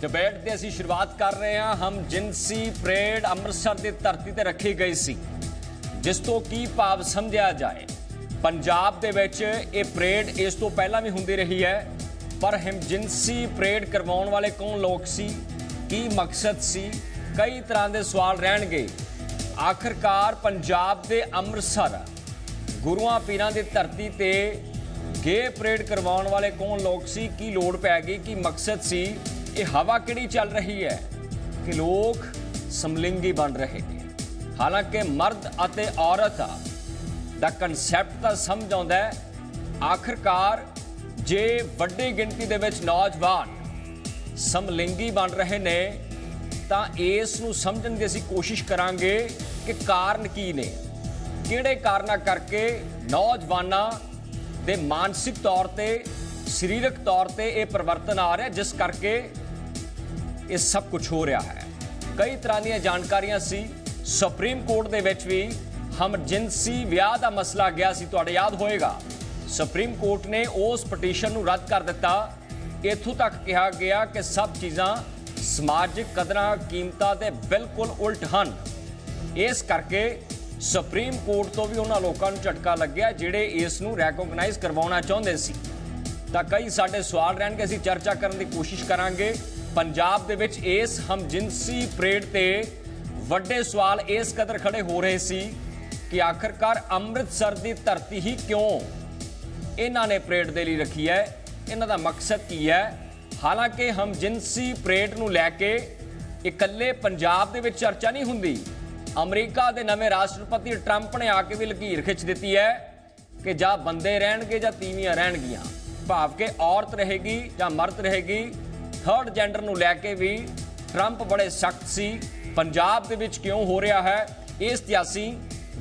Debate ਦੀ ਅਸੀਂ ਸ਼ੁਰੂਆਤ ਕਰ ਰਹੇ ਹਾਂ। ਹਮ ਜਿੰਸੀ ਪਰੇਡ ਅੰਮ੍ਰਿਤਸਰ ਦੀ ਧਰਤੀ ਤੇ ਰੱਖੀ ਗਈ ਸੀ, ਜਿਸ ਤੋਂ ਕੀ ਭਾਵ ਸਮਝਿਆ ਜਾਏ। ਪੰਜਾਬ ਦੇ ਵਿੱਚ ਇਹ ਪਰੇਡ ਇਸ ਤੋਂ ਪਹਿਲਾਂ ਵੀ ਹੁੰਦੀ ਰਹੀ ਹੈ, ਪਰ ਹਿਮਜਿੰਸੀ ਪਰੇਡ ਕਰਵਾਉਣ ਵਾਲੇ ਕੌਣ ਲੋਕ ਸੀ, ਕੀ ਮਕਸਦ ਸੀ, ਕਈ ਤਰ੍ਹਾਂ ਦੇ ਸਵਾਲ ਰਹਿਣਗੇ। ਆਖਰਕਾਰ ਪੰਜਾਬ ਦੇ ਅੰਮ੍ਰਿਤਸਰ ਗੁਰੂਆਂ ਪੀਰਾਂ ਦੀ ਧਰਤੀ ਤੇ ਗੇ ਪਰੇਡ ਕਰਵਾਉਣ ਵਾਲੇ ਕੌਣ ਲੋਕ ਸੀ, ਕੀ ਲੋੜ ਪੈ ਗਈ, ਕੀ ਮਕਸਦ ਸੀ ਇਹ ਹਵਾ ਕਿਹੜੀ ਚੱਲ ਰਹੀ ਹੈ ਕਿ ਲੋਕ ਸਮਲਿੰਗੀ ਬਣ ਰਹੇ ਨੇ। ਹਾਲਾਂਕਿ ਮਰਦ ਅਤੇ ਔਰਤ ਦਾ ਕਨਸੈਪਟ ਤਾਂ ਸਮਝ ਆਉਂਦਾ ਹੈ। ਆਖਰਕਾਰ ਜੇ ਵੱਡੀ ਗਿਣਤੀ ਦੇ ਵਿੱਚ ਨੌਜਵਾਨ ਸਮਲਿੰਗੀ ਬਣ ਰਹੇ ਨੇ, ਤਾਂ ਇਸ ਨੂੰ ਸਮਝਣ ਦੀ ਅਸੀਂ ਕੋਸ਼ਿਸ਼ ਕਰਾਂਗੇ ਕਿ ਕਾਰਨ ਕੀ ਨੇ। ਕਿਹੜੇ ਕਾਰਨਾਂ ਕਰਕੇ ਨੌਜਵਾਨਾਂ ਦੇ ਮਾਨਸਿਕ ਤੌਰ ਤੇ, ਸਰੀਰਕ ਤੌਰ ਤੇ ਇਹ ਪਰਿਵਰਤਨ ਆ ਰਿਹਾ, ਜਿਸ ਕਰਕੇ ਇਹ ਸਭ ਕੁਝ ਹੋ ਰਿਹਾ ਹੈ। ਕਈ ਤਰ੍ਹਾਂ ਦੀਆਂ ਜਾਣਕਾਰੀਆਂ ਸੀ। ਸੁਪਰੀਮ ਕੋਰਟ ਦੇ ਵਿੱਚ ਵੀ ਹਮ ਜਿੰਸੀ ਵਿਆਹ ਦਾ ਮਸਲਾ ਗਿਆ ਸੀ। ਤੁਹਾਡੇ ਯਾਦ ਹੋਏਗਾ। ਸੁਪਰੀਮ ਕੋਰਟ ਨੇ ਉਸ ਪਟੀਸ਼ਨ ਨੂੰ ਰੱਦ ਕਰ ਦਿੱਤਾ। ਇੱਥੋਂ ਤੱਕ ਕਿਹਾ ਗਿਆ ਕਿ ਸਭ ਚੀਜ਼ਾਂ ਸਮਾਜਿਕ ਕਦਰਾਂ, ਕੀਮਤਾਂ ਦੇ ਬਿਲਕੁਲ ਉਲਟ ਹਨ। ਇਸ ਕਰਕੇ ਸੁਪਰੀਮ ਕੋਰਟ ਤੋਂ ਵੀ ਉਹਨਾਂ ਲੋਕਾਂ ਨੂੰ ਝਟਕਾ ਲੱਗਿਆ, ਜਿਹੜੇ ਇਸ ਨੂੰ ਰੈਕੋਗਨਾਈਜ਼ ਕਰਵਾਉਣਾ ਚਾਹੁੰਦੇ ਸੀ। ਤਾਂ ਕਈ ਸਾਡੇ ਸਵਾਲ ਰਹਿਣਗੇ, ਅਸੀਂ ਚਰਚਾ ਕਰਨ ਦੀ ਕੋਸ਼ਿਸ਼ ਕਰਾਂਗੇ। ਪੰਜਾਬ ਦੇ ਵਿੱਚ ਇਸ ਹਮਜਿੰਸੀ ਪਰੇਡ ਤੇ ਵੱਡੇ ਸਵਾਲ ਇਸ ਕਦਰ ਖੜੇ ਹੋ ਰਹੇ ਸੀ ਕਿ ਆਖਰਕਾਰ ਅੰਮ੍ਰਿਤਸਰ ਦੀ ਧਰਤੀ ਹੀ ਕਿਉਂ ਇਹਨਾਂ ਨੇ ਪਰੇਡ ਦੇ ਲਈ ਰੱਖੀ ਹੈ? ਇਹਨਾਂ ਦਾ ਮਕਸਦ ਕੀ ਹੈ? ਹਾਲਾਂਕਿ ਹਮਜਿੰਸੀ ਪਰੇਡ ਨੂੰ ਲੈ ਕੇ ਇਕੱਲੇ ਪੰਜਾਬ ਦੇ ਵਿੱਚ ਚਰਚਾ ਨਹੀਂ ਹੁੰਦੀ, ਅਮਰੀਕਾ ਦੇ ਨਵੇਂ ਰਾਸ਼ਟਰਪਤੀ ਟਰੰਪ ਨੇ ਆ ਕੇ ਵੀ ਲਕੀਰ ਖਿੱਚ ਦਿੱਤੀ ਹੈ ਕਿ ਜਾਂ ਬੰਦੇ ਰਹਿਣਗੇ ਜਾਂ ਤੀਵੀਆਂ ਰਹਿਣਗੀਆਂ, ਭਾਵ ਕਿ ਔਰਤ ਰਹੇਗੀ ਜਾਂ ਮਰਦ ਰਹੇਗੀ ਥਰਡ ਜੈਂਡਰ ਨੂੰ ਲੈ ਕੇ ਵੀ ਟਰੰਪ ਬੜੇ ਸਖਤ ਸੀ। ਪੰਜਾਬ ਦੇ ਵਿੱਚ ਕਿਉਂ ਹੋ ਰਿਹਾ ਹੈ, ਇਸ ਤੇ ਅਸੀਂ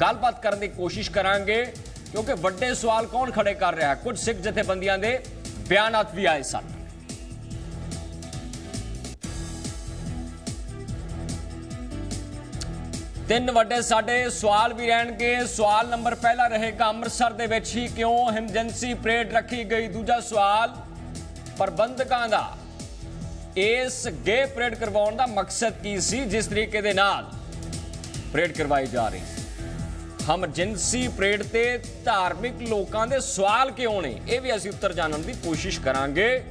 ਗੱਲਬਾਤ ਕਰਨ ਦੀ ਕੋਸ਼ਿਸ਼ ਕਰਾਂਗੇ, ਕਿਉਂਕਿ ਵੱਡੇ ਸਵਾਲ ਕੌਣ ਖੜੇ ਕਰ ਰਿਹਾ ਹੈ? ਕੁਝ ਸਿੱਖ ਜਥੇਬੰਦੀਆਂ ਦੇ ਬਿਆਨਾਤ ਵੀ ਆਏ ਸਨ। ਤਿੰਨ ਵੱਡੇ ਸਾਡੇ ਸਵਾਲ ਵੀ ਰਹਿਣਗੇ। ਸਵਾਲ ਨੰਬਰ ਪਹਿਲਾ ਰਹੇਗਾ, ਅੰਮ੍ਰਿਤਸਰ ਦੇ ਵਿੱਚ ਹੀ ਕਿਉਂ ਹਿਮਜੰਸੀ ਪਰੇਡ ਰੱਖੀ ਗਈ? ਦੂਜਾ ਸਵਾਲ, ਪ੍ਰਬੰਧਕਾਂ ਦਾ। ਇਸ ਗੇ ਪਰੇਡ ਕਰਵਾਉਣ ਦਾ ਮਕਸਦ ਕੀ ਸੀ? ਜਿਸ ਤਰੀਕੇ ਦੇ ਨਾਲ ਪਰੇਡ ਕਰਵਾਈ ਜਾ ਰਹੀ ਸੀ। ਹਮਜਿੰਸੀ ਪਰੇਡ ਤੇ ਧਾਰਮਿਕ ਲੋਕਾਂ ਦੇ ਸਵਾਲ ਕਿਉਂ ਨੇ? ਇਹ ਵੀ ਅਸੀਂ ਉੱਤਰ ਜਾਣਨ ਦੀ ਕੋਸ਼ਿਸ਼ ਕਰਾਂਗੇ।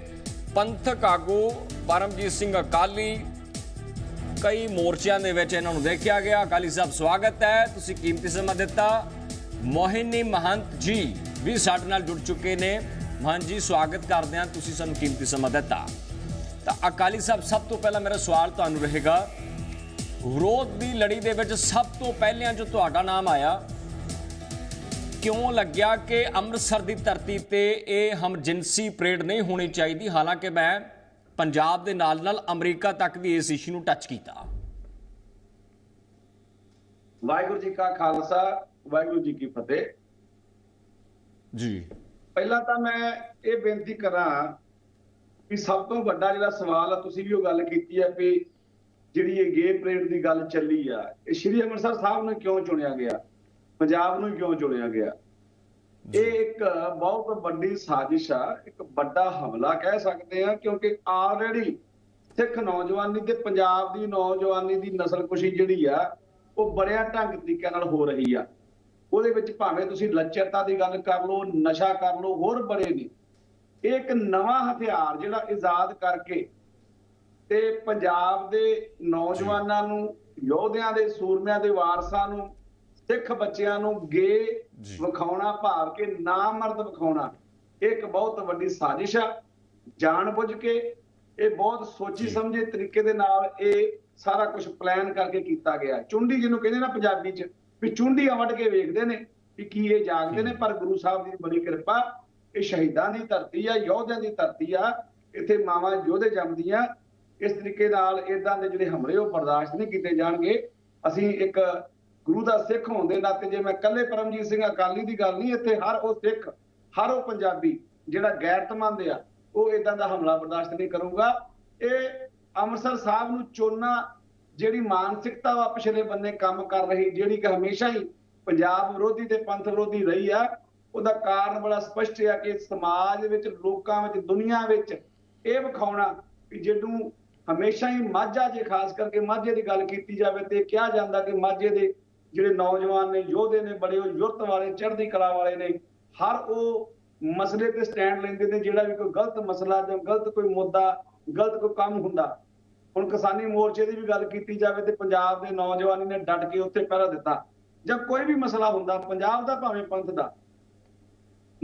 ਪੰਥਕ ਆਗੂ ਪਰਮਜੀਤ ਸਿੰਘ ਅਕਾਲੀ, ਕਈ ਮੋਰਚਿਆਂ ਦੇ ਵਿੱਚ ਇਹਨਾਂ ਨੂੰ ਦੇਖਿਆ ਗਿਆ। ਅਕਾਲੀ ਸਾਹਿਬ, ਸਵਾਗਤ ਹੈ। ਤੁਸੀਂ ਕੀਮਤੀ ਸਮਾਂ ਦਿੱਤਾ। ਮੋਹਿਨੀ ਮਹੰਤ ਜੀ ਵੀ ਸਾਡੇ ਨਾਲ ਜੁੜ ਚੁੱਕੇ ਨੇ। ਮਹੰਤ ਜੀ, ਸਵਾਗਤ ਕਰਦੇ ਹਾਂ। ਤੁਸੀਂ ਸਾਨੂੰ ਕੀਮਤੀ ਸਮਾਂ ਦਿੱਤਾ। ਤਾਂ ਅਕਾਲੀ ਸਾਹਿਬ ਸਭ ਤੋਂ ਪਹਿਲਾਂ ਮੇਰਾ ਸਵਾਲ ਤੁਹਾਨੂੰ ਰਹੇਗਾ। ਵਿਰੋਧ ਦੀ ਲੜੀ ਦੇ ਵਿੱਚ ਸਭ ਤੋਂ ਪਹਿਲਿਆਂ ਜੋ ਤੁਹਾਡਾ ਨਾਮ ਆਇਆ ਕਿਉਂ ਲੱਗਿਆ ਕਿ ਅੰਮ੍ਰਿਤਸਰ ਦੀ ਧਰਤੀ ਤੇ ਇਹ ਹਮਜਿੰਸੀ ਪਰੇਡ ਨਹੀਂ ਹੋਣੀ ਚਾਹੀਦੀ? ਹਾਲਾਂਕਿ ਮੈਂ ਪੰਜਾਬ ਦੇ ਨਾਲ ਨਾਲ ਅਮਰੀਕਾ ਤੱਕ ਵੀ ਇਸ ਇਸ਼ੂ ਨੂੰ ਟੱਚ ਕੀਤਾ। ਵਾਹਿਗੁਰੂ ਜੀ ਕਾ ਖਾਲਸਾ ਵਾਹਿਗੁਰੂ ਜੀ ਕੀ ਫਤਿਹ। ਜੀ। ਪਹਿਲਾਂ ਤਾਂ ਮੈਂ ਇਹ ਬੇਨਤੀ ਕਰਾਂ ਕਿ ਸਭ ਤੋਂ ਵੱਡਾ ਜਿਹੜਾ ਸਵਾਲ ਆ ਤੁਸੀਂ ਵੀ ਉਹ ਗੱਲ ਕੀਤੀ ਆ ਵੀ ਜਿਹੜੀ ਇਹ ਗੇ ਪਰੇਡ ਦੀ ਗੱਲ ਚੱਲੀ ਆ ਇਹ ਸ਼੍ਰੀ ਅੰਮ੍ਰਿਤਸਰ ਸਾਹਿਬ ਨੂੰ ਕਿਉਂ ਚੁਣਿਆ ਗਿਆ? ਪੰਜਾਬ ਨੂੰ ਕਿਉਂ ਚੁਣਿਆ ਗਿਆ? ਇਹ ਇੱਕ ਬਹੁਤ ਵੱਡੀ ਸਾਜ਼ਿਸ਼ ਆ ਇੱਕ ਵੱਡਾ ਹਮਲਾ ਕਹਿ ਸਕਦੇ ਆ ਕਿਉਂਕਿ ਆਲਰੇਡੀ ਸਿੱਖ ਨੌਜਵਾਨੀ ਤੇ ਪੰਜਾਬ ਦੀ ਨੌਜਵਾਨੀ ਦੀ ਨਸਲਕੁਸ਼ੀ ਜਿਹੜੀ ਆ ਉਹ ਬੜਿਆ ਢੰਗ ਤਰੀਕੇ ਨਾਲ ਹੋ ਰਹੀ ਆ। ਉਹਦੇ ਵਿੱਚ ਭਾਵੇਂ ਤੁਸੀਂ ਲੱਚਰਤਾ ਦੀ ਗੱਲ ਕਰ ਲਓ ਨਸ਼ਾ ਕਰ ਲਓ ਹੋਰ ਬੜੇ ਨੇ। ਇਹ ਇੱਕ ਨਵਾਂ ਹਥਿਆਰ ਜਿਹੜਾ ਇਜਾਦ ਕਰਕੇ ਤੇ ਪੰਜਾਬ ਦੇ ਨੌਜਵਾਨਾਂ ਨੂੰ ਯੋਧਿਆਂ ਦੇ ਸੂਰਮਿਆਂ ਦੇ ਵਾਰਸਾਂ ਨੂੰ ਸਿੱਖ ਬੱਚਿਆਂ ਨੂੰ ਗੇ। ਵਿਖਾਉਣਾ ਭਾਵ ਕਿ ਨਾਮਰਦ ਵਿਖਾਉਣਾ ਇੱਕ ਬਹੁਤ ਵੱਡੀ ਸਾਜ਼ਿਸ਼ ਆ ਜਾਣਬੁੱਝ ਕੇ ਇਹ ਬਹੁਤ ਸੋਚੀ। ਸਮਝੇ ਤਰੀਕੇ ਦੇ ਨਾਲ ਇਹ ਸਾਰਾ ਕੁਝ ਪਲਾਨ ਕਰਕੇ ਕੀਤਾ ਗਿਆ ਚੁੰਡੀ ਜਿਹਨੂੰ ਕਹਿੰਦੇ ਨਾ ਪੰਜਾਬੀ ਚ ਵੀ ਚੁੰਡੀਆਂ ਵੱਢ ਕੇ ਵੇਖਦੇ ਨੇ ਵੀ ਕੀ ਇਹ ਜਾਗਦੇ ਨੇ ਪਰ ਗੁਰੂ ਸਾਹਿਬ ਦੀ ਬੜੀ ਕਿਰਪਾ ਇਹ ਸ਼ਹੀਦਾਂ ਦੀ ਧਰਤੀ ਆ, ਯੋਧਿਆਂ ਦੀ ਧਰਤੀ ਆ, ਇੱਥੇ ਮਾਵਾਂ ਯੋਧੇ ਜੰਮਦੀਆਂ। ਇਸ ਤਰੀਕੇ ਨਾਲ ਇਦਾਂ ਦੇ ਜਿਹੜੇ ਹਮਲੇ ਉਹ ਬਰਦਾਸ਼ਤ ਨਹੀਂ ਕੀਤੇ ਜਾਣਗੇ। ਅਸੀਂ ਇੱਕ ਗੁਰੂ ਦਾ ਸਿੱਖ ਹੋਣ ਦੇ ਨਾਤੇ ਜੇ ਮੈਂ ਕੱਲੇ ਪਰਮਜੀਤ ਸਿੰਘ ਅਕਾਲੀ ਦੀ ਗੱਲ ਨਹੀਂ, ਇੱਥੇ ਹਰ ਉਹ ਸਿੱਖ, ਹਰ ਉਹ ਪੰਜਾਬੀ ਜਿਹੜਾ ਗੈਰਤਮੰਦ ਆ, ਉਹ ਇਦਾਂ ਦਾ ਹਮਲਾ ਬਰਦਾਸ਼ਤ ਨਹੀਂ ਕਰੂਗਾ। ਇਹ ਅੰਮ੍ਰਿਤਸਰ ਸਾਹਿਬ ਨੂੰ ਚੋਣਾ ਜਿਹੜੀ ਮਾਨਸਿਕਤਾ ਵਾ, ਪਿਛਲੇ ਬੰਨੇ ਕੰਮ ਕਰ ਰਹੀ, ਜਿਹੜੀ ਕਿ ਹਮੇਸ਼ਾ ਹੀ ਪੰਜਾਬ ਵਿਰੋਧੀ ਤੇ ਪੰਥ ਵਿਰੋਧੀ ਰਹੀ ਆ ਉਹਦਾ ਕਾਰਨ ਬੜਾ ਸਪਸ਼ਟ ਹੈ ਕਿ ਸਮਾਜ ਵਿੱਚ, ਲੋਕਾਂ ਵਿੱਚ, ਦੁਨੀਆ ਵਿੱਚ ਇਹ ਵਿਖਾਉਣਾ ਕਿ ਜਿਹਨੂੰ ਹਮੇਸ਼ਾ ਹੀ ਮਾਝਾ ਜੇ, ਖਾਸ ਕਰਕੇ ਮਾਝੇ ਦੀ ਗੱਲ ਕੀਤੀ ਜਾਵੇ ਤੇ ਕਿਹਾ ਜਾਂਦਾ ਕਿ ਮਾਝੇ ਦੇ ਜਿਹੜੇ ਨੌਜਵਾਨ ਨੇ, ਯੋਧੇ ਨੇ, ਬੜੇ ਉਹ ਯੁਰਤ ਵਾਲੇ, ਚੜ੍ਹਦੀ ਕਲਾ ਵਾਲੇ ਨੇ, ਹਰ ਉਹ ਮਸਲੇ ਤੇ ਸਟੈਂਡ ਲੈਂਦੇ ਨੇ, ਜਿਹੜਾ ਵੀ ਕੋਈ ਗਲਤ ਮਸਲਾ ਜਾਂ ਗਲਤ ਕੋਈ ਮੁੱਦਾ, ਗਲਤ ਕੋਈ ਕੰਮ ਹੁੰਦਾ। ਹੁਣ ਕਿਸਾਨੀ ਮੋਰਚੇ ਦੀ ਵੀ ਗੱਲ ਕੀਤੀ ਜਾਵੇ ਤੇ ਪੰਜਾਬ ਦੇ ਨੌਜਵਾਨੀ ਨੇ ਡਟ ਕੇ ਉੱਥੇ ਪਹਿਰਾ ਦਿੱਤਾ। ਜਾਂ ਕੋਈ ਵੀ ਮਸਲਾ ਹੁੰਦਾ, ਪੰਜਾਬ ਦਾ ਭਾਵੇਂ ਪੰਥ ਦਾ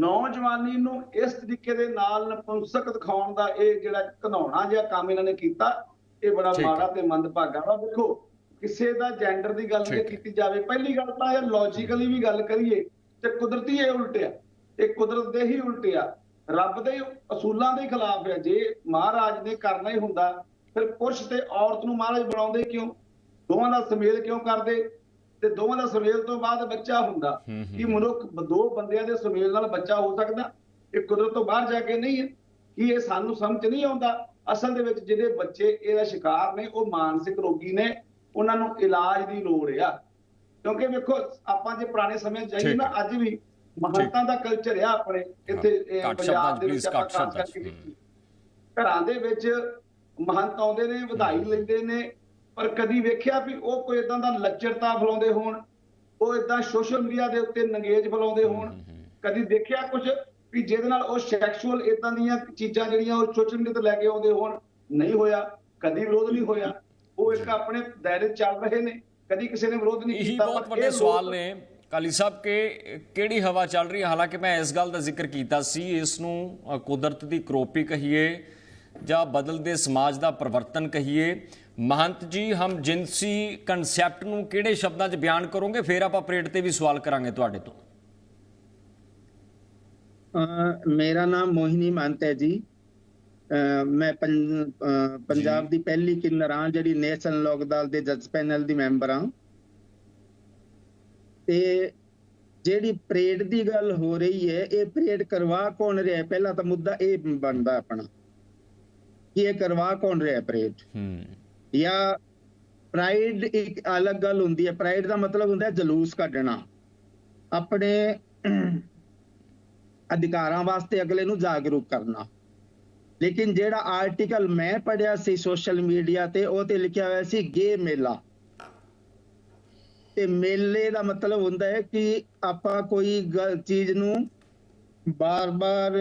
ਨੌਜਵਾਨੀ ਨੂੰ ਇਸ ਤਰੀਕੇ ਦੇ ਨਾਲ ਨਪੁੰਸਕ ਦਿਖਾਉਣ ਦਾ ਇਹ ਜਿਹੜਾ ਘਨਾਉਣਾ ਜਿਹਾ ਕੰਮ ਇਹਨਾਂ ਨੇ ਕੀਤਾ ਇਹ ਬੜਾ। ਮਾੜਾ ਤੇ ਮੰਦਭਾਗਾ ਵਾ। ਦੇਖੋ ਕਿਸੇ ਦਾ ਜੈਂਡਰ ਦੀ ਗੱਲ ਜੇ। ਕੀਤੀ ਜਾਵੇ ਪਹਿਲੀ ਗੱਲ ਤਾਂ ਇਹ ਲੌਜੀਕਲੀ ਵੀ ਗੱਲ ਕਰੀਏ ਤੇ ਕੁਦਰਤੀ ਇਹ ਉਲਟਿਆ ਇਹ ਕੁਦਰਤ ਦੇ ਹੀ ਉਲਟਿਆ ਰੱਬ ਦੇ ਅਸੂਲਾਂ ਦੇ ਖਿਲਾਫ ਹੈ ਜੇ ਮਹਾਰਾਜ ਨੇ ਕਰਨਾ ਹੀ ਹੁੰਦਾ ਫਿਰ ਪੁਰਸ਼ ਤੇ ਔਰਤ ਨੂੰ ਮਹਾਰਾਜ ਬਣਾਉਂਦੇ ਕਿਉਂ? ਦੋਵਾਂ ਦਾ ਸੁਮੇਲ ਕਿਉਂ ਕਰਦੇ? ਤੇ ਦੋਵਾਂ ਦਾ ਸੁਮੇਲ ਤੋਂ ਬਾਅਦ ਬੱਚਾ ਹੁੰਦਾ। ਕਿ ਮਨੁੱਖ ਦੋ ਬੰਦਿਆਂ ਦੇ ਸੁਮੇਲ ਨਾਲ ਬੱਚਾ ਹੋ ਸਕਦਾ ਇਹ ਕੁਦਰਤ ਤੋਂ ਬਾਹਰ ਜਾ ਕੇ ਨਹੀਂ ਹੈ ਕਿ ਇਹ ਸਾਨੂੰ ਸਮਝ ਨਹੀਂ ਆਉਂਦਾ। ਅਸਲ ਦੇ ਵਿੱਚ ਜਿਹੜੇ ਬੱਚੇ ਇਹਦਾ ਸ਼ਿਕਾਰ ਨੇ ਉਹ ਮਾਨਸਿਕ ਰੋਗੀ ਨੇ ਉਹਨਾਂ ਨੂੰ ਇਲਾਜ ਦੀ ਲੋੜ ਆ। ਕਿਉਂਕਿ ਵੇਖੋ ਆਪਾਂ ਜੇ ਪੁਰਾਣੇ ਸਮੇਂ ਜਾਈਏ ਨਾ ਅੱਜ ਵੀ ਮਹੰਤਾਂ ਦਾ ਕਲਚਰ ਆ ਆਪਣੇ ਇੱਥੇ ਪੰਜਾਬ ਦੇ ਵਿੱਚ ਘਰਾਂ ਦੇ ਵਿੱਚ ਮਹੰਤ ਆਉਂਦੇ ਨੇ ਵਧਾਈ ਲੈਂਦੇ ਨੇ ਪਰ ਕਦੀ ਵੇਖਿਆ ਵੀ ਉਹ ਕੋਈ ਇਦਾਂ ਦਾ ਲੱਚਰਤਾ ਫਲਾਉਂਦੇ ਹੋਣ ਉਹ ਇਦਾਂ ਸੋਸ਼ਲ ਮੀਡੀਆ ਦੇ ਉੱਤੇ ਨੰਗੇਜ ਫਲਾਉਂਦੇ ਹੋਣ ਕਦੀ ਦੇਖਿਆ ਕੁਝ ਵੀ ਜਿਹਦੇ ਨਾਲ ਉਹ ਸੈਕਸ਼ੂਅਲ ਇਦਾਂ ਦੀਆਂ ਚੀਜ਼ਾਂ ਜਿਹੜੀਆਂ ਉਹ ਸੋਸ਼ਲ ਮੀਡੀਆ ਤੇ ਲੈ ਕੇ ਆਉਂਦੇ ਹੋਣ ਨਹੀਂ ਹੋਇਆ ਕਦੀ ਵਿਰੋਧ ਨਹੀਂ ਹੋਇਆ ਉਹ ਇੱਕ ਆਪਣੇ ਦਾਇਰੇ ਚੱਲ ਰਹੇ ਨੇ ਕਦੀ ਕਿਸੇ ਨੇ ਵਿਰੋਧ ਨਹੀਂ ਇਹੀ ਕੀਤਾ ਬਹੁਤ ਵੱਡੇ ਸਵਾਲ ਨੇ। ਕਾਲੀ ਸਾਹਿਬ ਕਿ ਕਿਹੜੀ ਹਵਾ ਚੱਲ ਰਹੀ ਹੈ? ਹਾਲਾਂਕਿ ਮੈਂ ਇਸ ਗੱਲ ਦਾ ਜ਼ਿਕਰ ਕੀਤਾ ਸੀ ਇਸ ਨੂੰ ਕੁਦਰਤ ਦੀ ਕਰੋਪੀ ਕਹੀਏ ਜਾਂ ਬਦਲਦੇ ਸਮਾਜ ਦਾ ਪਰਿਵਰਤਨ ਕਹੀਏ। ਮਹੰਤ ਜੀ ਹਮ ਜਿੰਸੀ ਕਨਸੈਪਟ ਨੂੰ ਕਿਹੜੇ ਸ਼ਬਦਾਂ 'ਚ ਬਿਆਨ ਕਰੋਗੇ? ਫਿਰ ਆਪਾਂ ਪਰੇਡ ਤੇ ਵੀ ਸਵਾਲ ਕਰਾਂਗੇ ਤੁਹਾਡੇ ਤੋਂ। ਮੇਰਾ ਨਾਮ ਮੋਹਿਨੀ ਮੰਤ ਹੈ ਜੀ। ਮੈਂ ਪੰਜਾਬ ਦੀ ਪਹਿਲੀ ਕਿੰਨਰ ਜਿਹੜੀ ਨੈਸ਼ਨਲ ਲੋਕ ਅਦਾਲਤ ਦੇ ਜੱਜ ਪੈਨਲ ਦੀ ਮੈਂਬਰ ਹਾਂ। ਤੇ ਜਿਹੜੀ ਪਰੇਡ ਦੀ ਗੱਲ ਹੋ ਰਹੀ ਹੈ ਇਹ ਪਰੇਡ ਕਰਵਾ ਕੌਣ ਰਿਹਾ? ਪਹਿਲਾਂ ਤਾਂ ਮੁੱਦਾ ਇਹ ਬਣਦਾ ਆਪਣਾ ਕਿ ਇਹ ਕਰਵਾ ਕੌਣ ਰਿਹਾ ਪਰੇਡ? ਹੂੰ। ਜਾਂ ਪ੍ਰਾਈਡ ਇੱਕ ਅਲੱਗ ਗੱਲ ਹੁੰਦੀ ਹੈ। ਪ੍ਰਾਈਡ ਦਾ ਮਤਲਬ ਹੁੰਦਾ ਹੈ ਜਲੂਸ ਕੱਢਣਾ। ਆਪਣੇ ਅਧਿਕਾਰਾਂ ਵਾਸਤੇ ਅਗਲੇ ਨੂੰ ਜਾਗਰੂਕ ਕਰਨਾ। ਲੇਕਿਨ ਜਿਹੜਾ ਆਰਟੀਕਲ ਮੈਂ ਪੜਿਆ ਸੀ ਸੋਸ਼ਲ ਮੀਡੀਆ ਤੇ, ਉਹ ਤੇ ਲਿਖਿਆ ਹੋਇਆ ਸੀ ਗੇ ਮੇਲਾ। ਤੇ ਮੇਲੇ ਦਾ ਮਤਲਬ ਹੁੰਦਾ ਹੈ ਕਿ ਆਪਾਂ ਕੋਈ ਗ- ਚੀਜ਼ ਨੂੰ ਬਾਰ-ਬਾਰ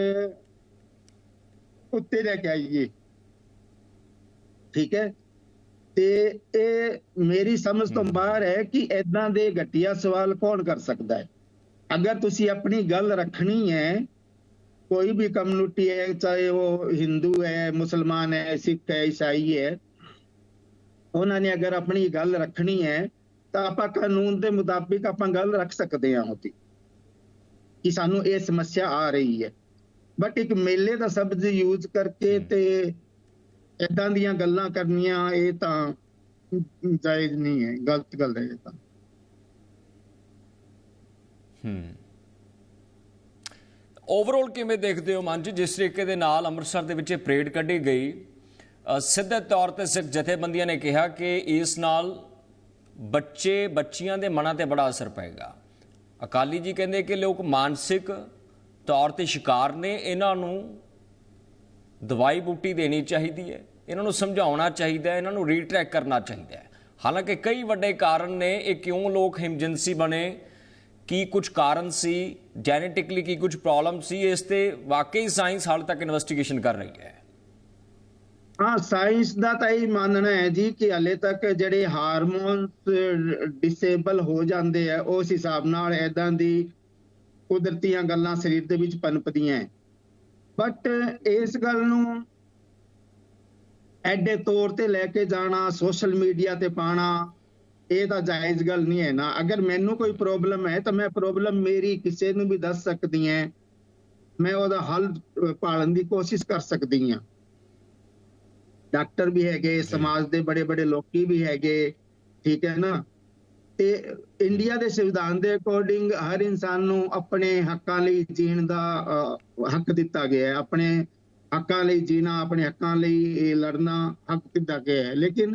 ਉੱਤੇ ਲੈ ਕੇ ਆਈਏ। ਠੀਕ ਹੈ? ਤੇ ਇਹ ਮੇਰੀ ਸਮਝ ਤੋਂ ਬਾਹਰ ਹੈ ਕਿ ਇਦਾਂ ਦੇ ਘਟੀਆ ਸਵਾਲ ਕੌਣ ਕਰ ਸਕਦਾ ਹੈ? ਅਗਰ ਤੁਸੀਂ ਆਪਣੀ ਗੱਲ ਰੱਖਣੀ ਹੈ ਕੋਈ ਵੀ ਕਮਿਊਨਿਟੀ ਹੈ ਚਾਹੇ ਉਹ ਹਿੰਦੂ ਹੈ ਮੁਸਲਮਾਨ ਹੈ ਸਿੱਖ ਹੈ ਈਸਾਈ ਹੈ ਉਹਨਾਂ ਨੇ ਅਗਰ ਆਪਣੀ ਗੱਲ ਰੱਖਣੀ ਹੈ ਤਾਂ ਆਪਾਂ ਕਾਨੂੰਨ ਦੇ ਮੁਤਾਬਿਕ ਆਪਾਂ ਗੱਲ ਰੱਖ ਸਕਦੇ ਹਾਂ ਉਹਦੀ ਕਿ ਸਾਨੂੰ ਇਹ ਸਮੱਸਿਆ ਆ ਰਹੀ ਹੈ। ਬਟ ਇੱਕ ਮੇਲੇ ਦਾ ਸ਼ਬਦ ਯੂਜ਼ ਕਰਕੇ ਤੇ ਇਦਾਂ ਦੀਆਂ ਗੱਲਾਂ ਕਰਨੀਆਂ, ਇਹ ਤਾਂ ਜਾਇਜ਼ ਨਹੀਂ ਹੈ, ਗਲਤ ਗੱਲ ਹੈ ਇਹ ਤਾਂ। ਹੂੰ। ਓਵਰਆਲ ਕਿਵੇਂ ਦੇਖਦੇ ਹੋ ਮਨ ਜੀ ਜਿਸ ਤਰੀਕੇ ਦੇ ਨਾਲ ਅੰਮ੍ਰਿਤਸਰ ਦੇ ਵਿੱਚ ਇਹ ਪਰੇਡ ਕੱਢੀ ਗਈ ਸਿੱਧੇ ਤੌਰ ਤੇ ਸਿੱਖ ਜਥੇਬੰਦੀਆਂ ਨੇ ਕਿਹਾ ਕਿ ਇਸ ਨਾਲ ਬੱਚੇ ਬੱਚੀਆਂ ਦੇ ਮਨਾਂ ਤੇ ਬੜਾ ਅਸਰ ਪਏਗਾ। ਅਕਾਲੀ ਜੀ ਕਹਿੰਦੇ ਕਿ ਲੋਕ ਮਾਨਸਿਕ ਤੌਰ ਤੇ ਸ਼ਿਕਾਰ ਨੇ, ਇਹਨਾਂ ਨੂੰ ਦਵਾਈ ਬੂਟੀ ਦੇਣੀ ਚਾਹੀਦੀ ਹੈ। ਇਹਨਾਂ ਨੂੰ ਸਮਝਾਉਣਾ ਚਾਹੀਦਾ ਇਹਨਾਂ ਨੂੰ ਰੀਟਰੈਕ ਕਰਨਾ ਚਾਹੀਦਾ ਹਾਲਾਂਕਿ ਕਈ ਵੱਡੇ ਕਾਰਨ ਨੇ, ਇਹ ਕਿਉਂ ਲੋਕ ਹਿਮਜੈਂਸੀ ਬਣੇ, ਕੀ ਕੁਝ ਕਾਰਨ ਸੀ ਜੈਨੇਟਿਕਲੀ ਕੀ ਕੁਝ ਪ੍ਰੋਬਲਮ ਸੀ, ਇਸ ਤੇ ਵਾਕਈ ਸਾਇੰਸ ਹਾਲ ਤੱਕ ਇਨਵੈਸਟੀਗੇਸ਼ਨ ਕਰ ਰਹੀ ਹੈ। ਹਾਂ ਸਾਇੰਸ ਦਾ ਤਾਂ ਇਹ ਮੰਨਣਾ ਹੈ ਜੀ ਕਿ ਹਲੇ ਤੱਕ ਜਿਹੜੇ ਹਾਰਮੋਨਸ ਡਿਸੇਬਲ ਹੋ ਜਾਂਦੇ ਆ, ਉਸ ਹਿਸਾਬ ਨਾਲ ਐਦਾਂ ਦੀ ਕੁਦਰਤੀਆਂ ਗੱਲਾਂ ਸਰੀਰ ਦੇ ਵਿੱਚ ਪਨਪਦੀਆਂ ਹੈ। ਬਟ ਇਸ ਗੱਲ ਨੂੰ ਐਡੇ ਤੌਰ ਤੇ ਲੈ ਕੇ ਜਾਣਾ ਸੋਸ਼ਲ ਮੀਡੀਆ ਤੇ ਪਾਣਾ ਇਹ ਤਾਂ ਜਾਇਜ਼ ਗੱਲ ਨਹੀਂ ਹੈ ਨਾ। ਅਗਰ ਮੈਨੂੰ ਕੋਈ ਪ੍ਰੋਬਲਮ ਹੈ ਤਾਂ ਮੈਂ ਪ੍ਰੋਬਲਮ ਮੇਰੀ ਕਿਸੇ ਨੂੰ ਵੀ ਦੱਸ ਸਕਦੀ ਹਾਂ। ਮੈਂ ਉਹਦਾ ਹੱਲ ਅ, ਭਾਲਣ ਦੀ ਕੋਸ਼ਿਸ਼ ਕਰ ਸਕਦੀ ਹਾਂ। ਡਾਕਟਰ ਵੀ ਹੈਗੇ ਸਮਾਜ ਦੇ ਬੜੇ ਬੜੇ ਲੋਕੀ ਵੀ ਹੈਗੇ ਠੀਕ ਹੈ ਨਾ? ਤੇ ਇੰਡੀਆ ਦੇ ਸੰਵਿਧਾਨ ਦੇ ਅਕੋਰਡਿੰਗ ਹਰ ਇਨਸਾਨ ਨੂੰ ਆਪਣੇ ਹੱਕਾਂ ਲਈ ਜੀਣ ਦਾ ਹੱਕ ਦਿੱਤਾ ਗਿਆ ਹੈ। ਆਪਣੇ ਹੱਕਾਂ ਲਈ ਜੀਣਾ ਆਪਣੇ ਹੱਕਾਂ ਲਈ ਇਹ ਲੜਨਾ ਹੱਕ ਦਿੱਤਾ ਗਿਆ ਹੈ? ਲੇਕਿਨ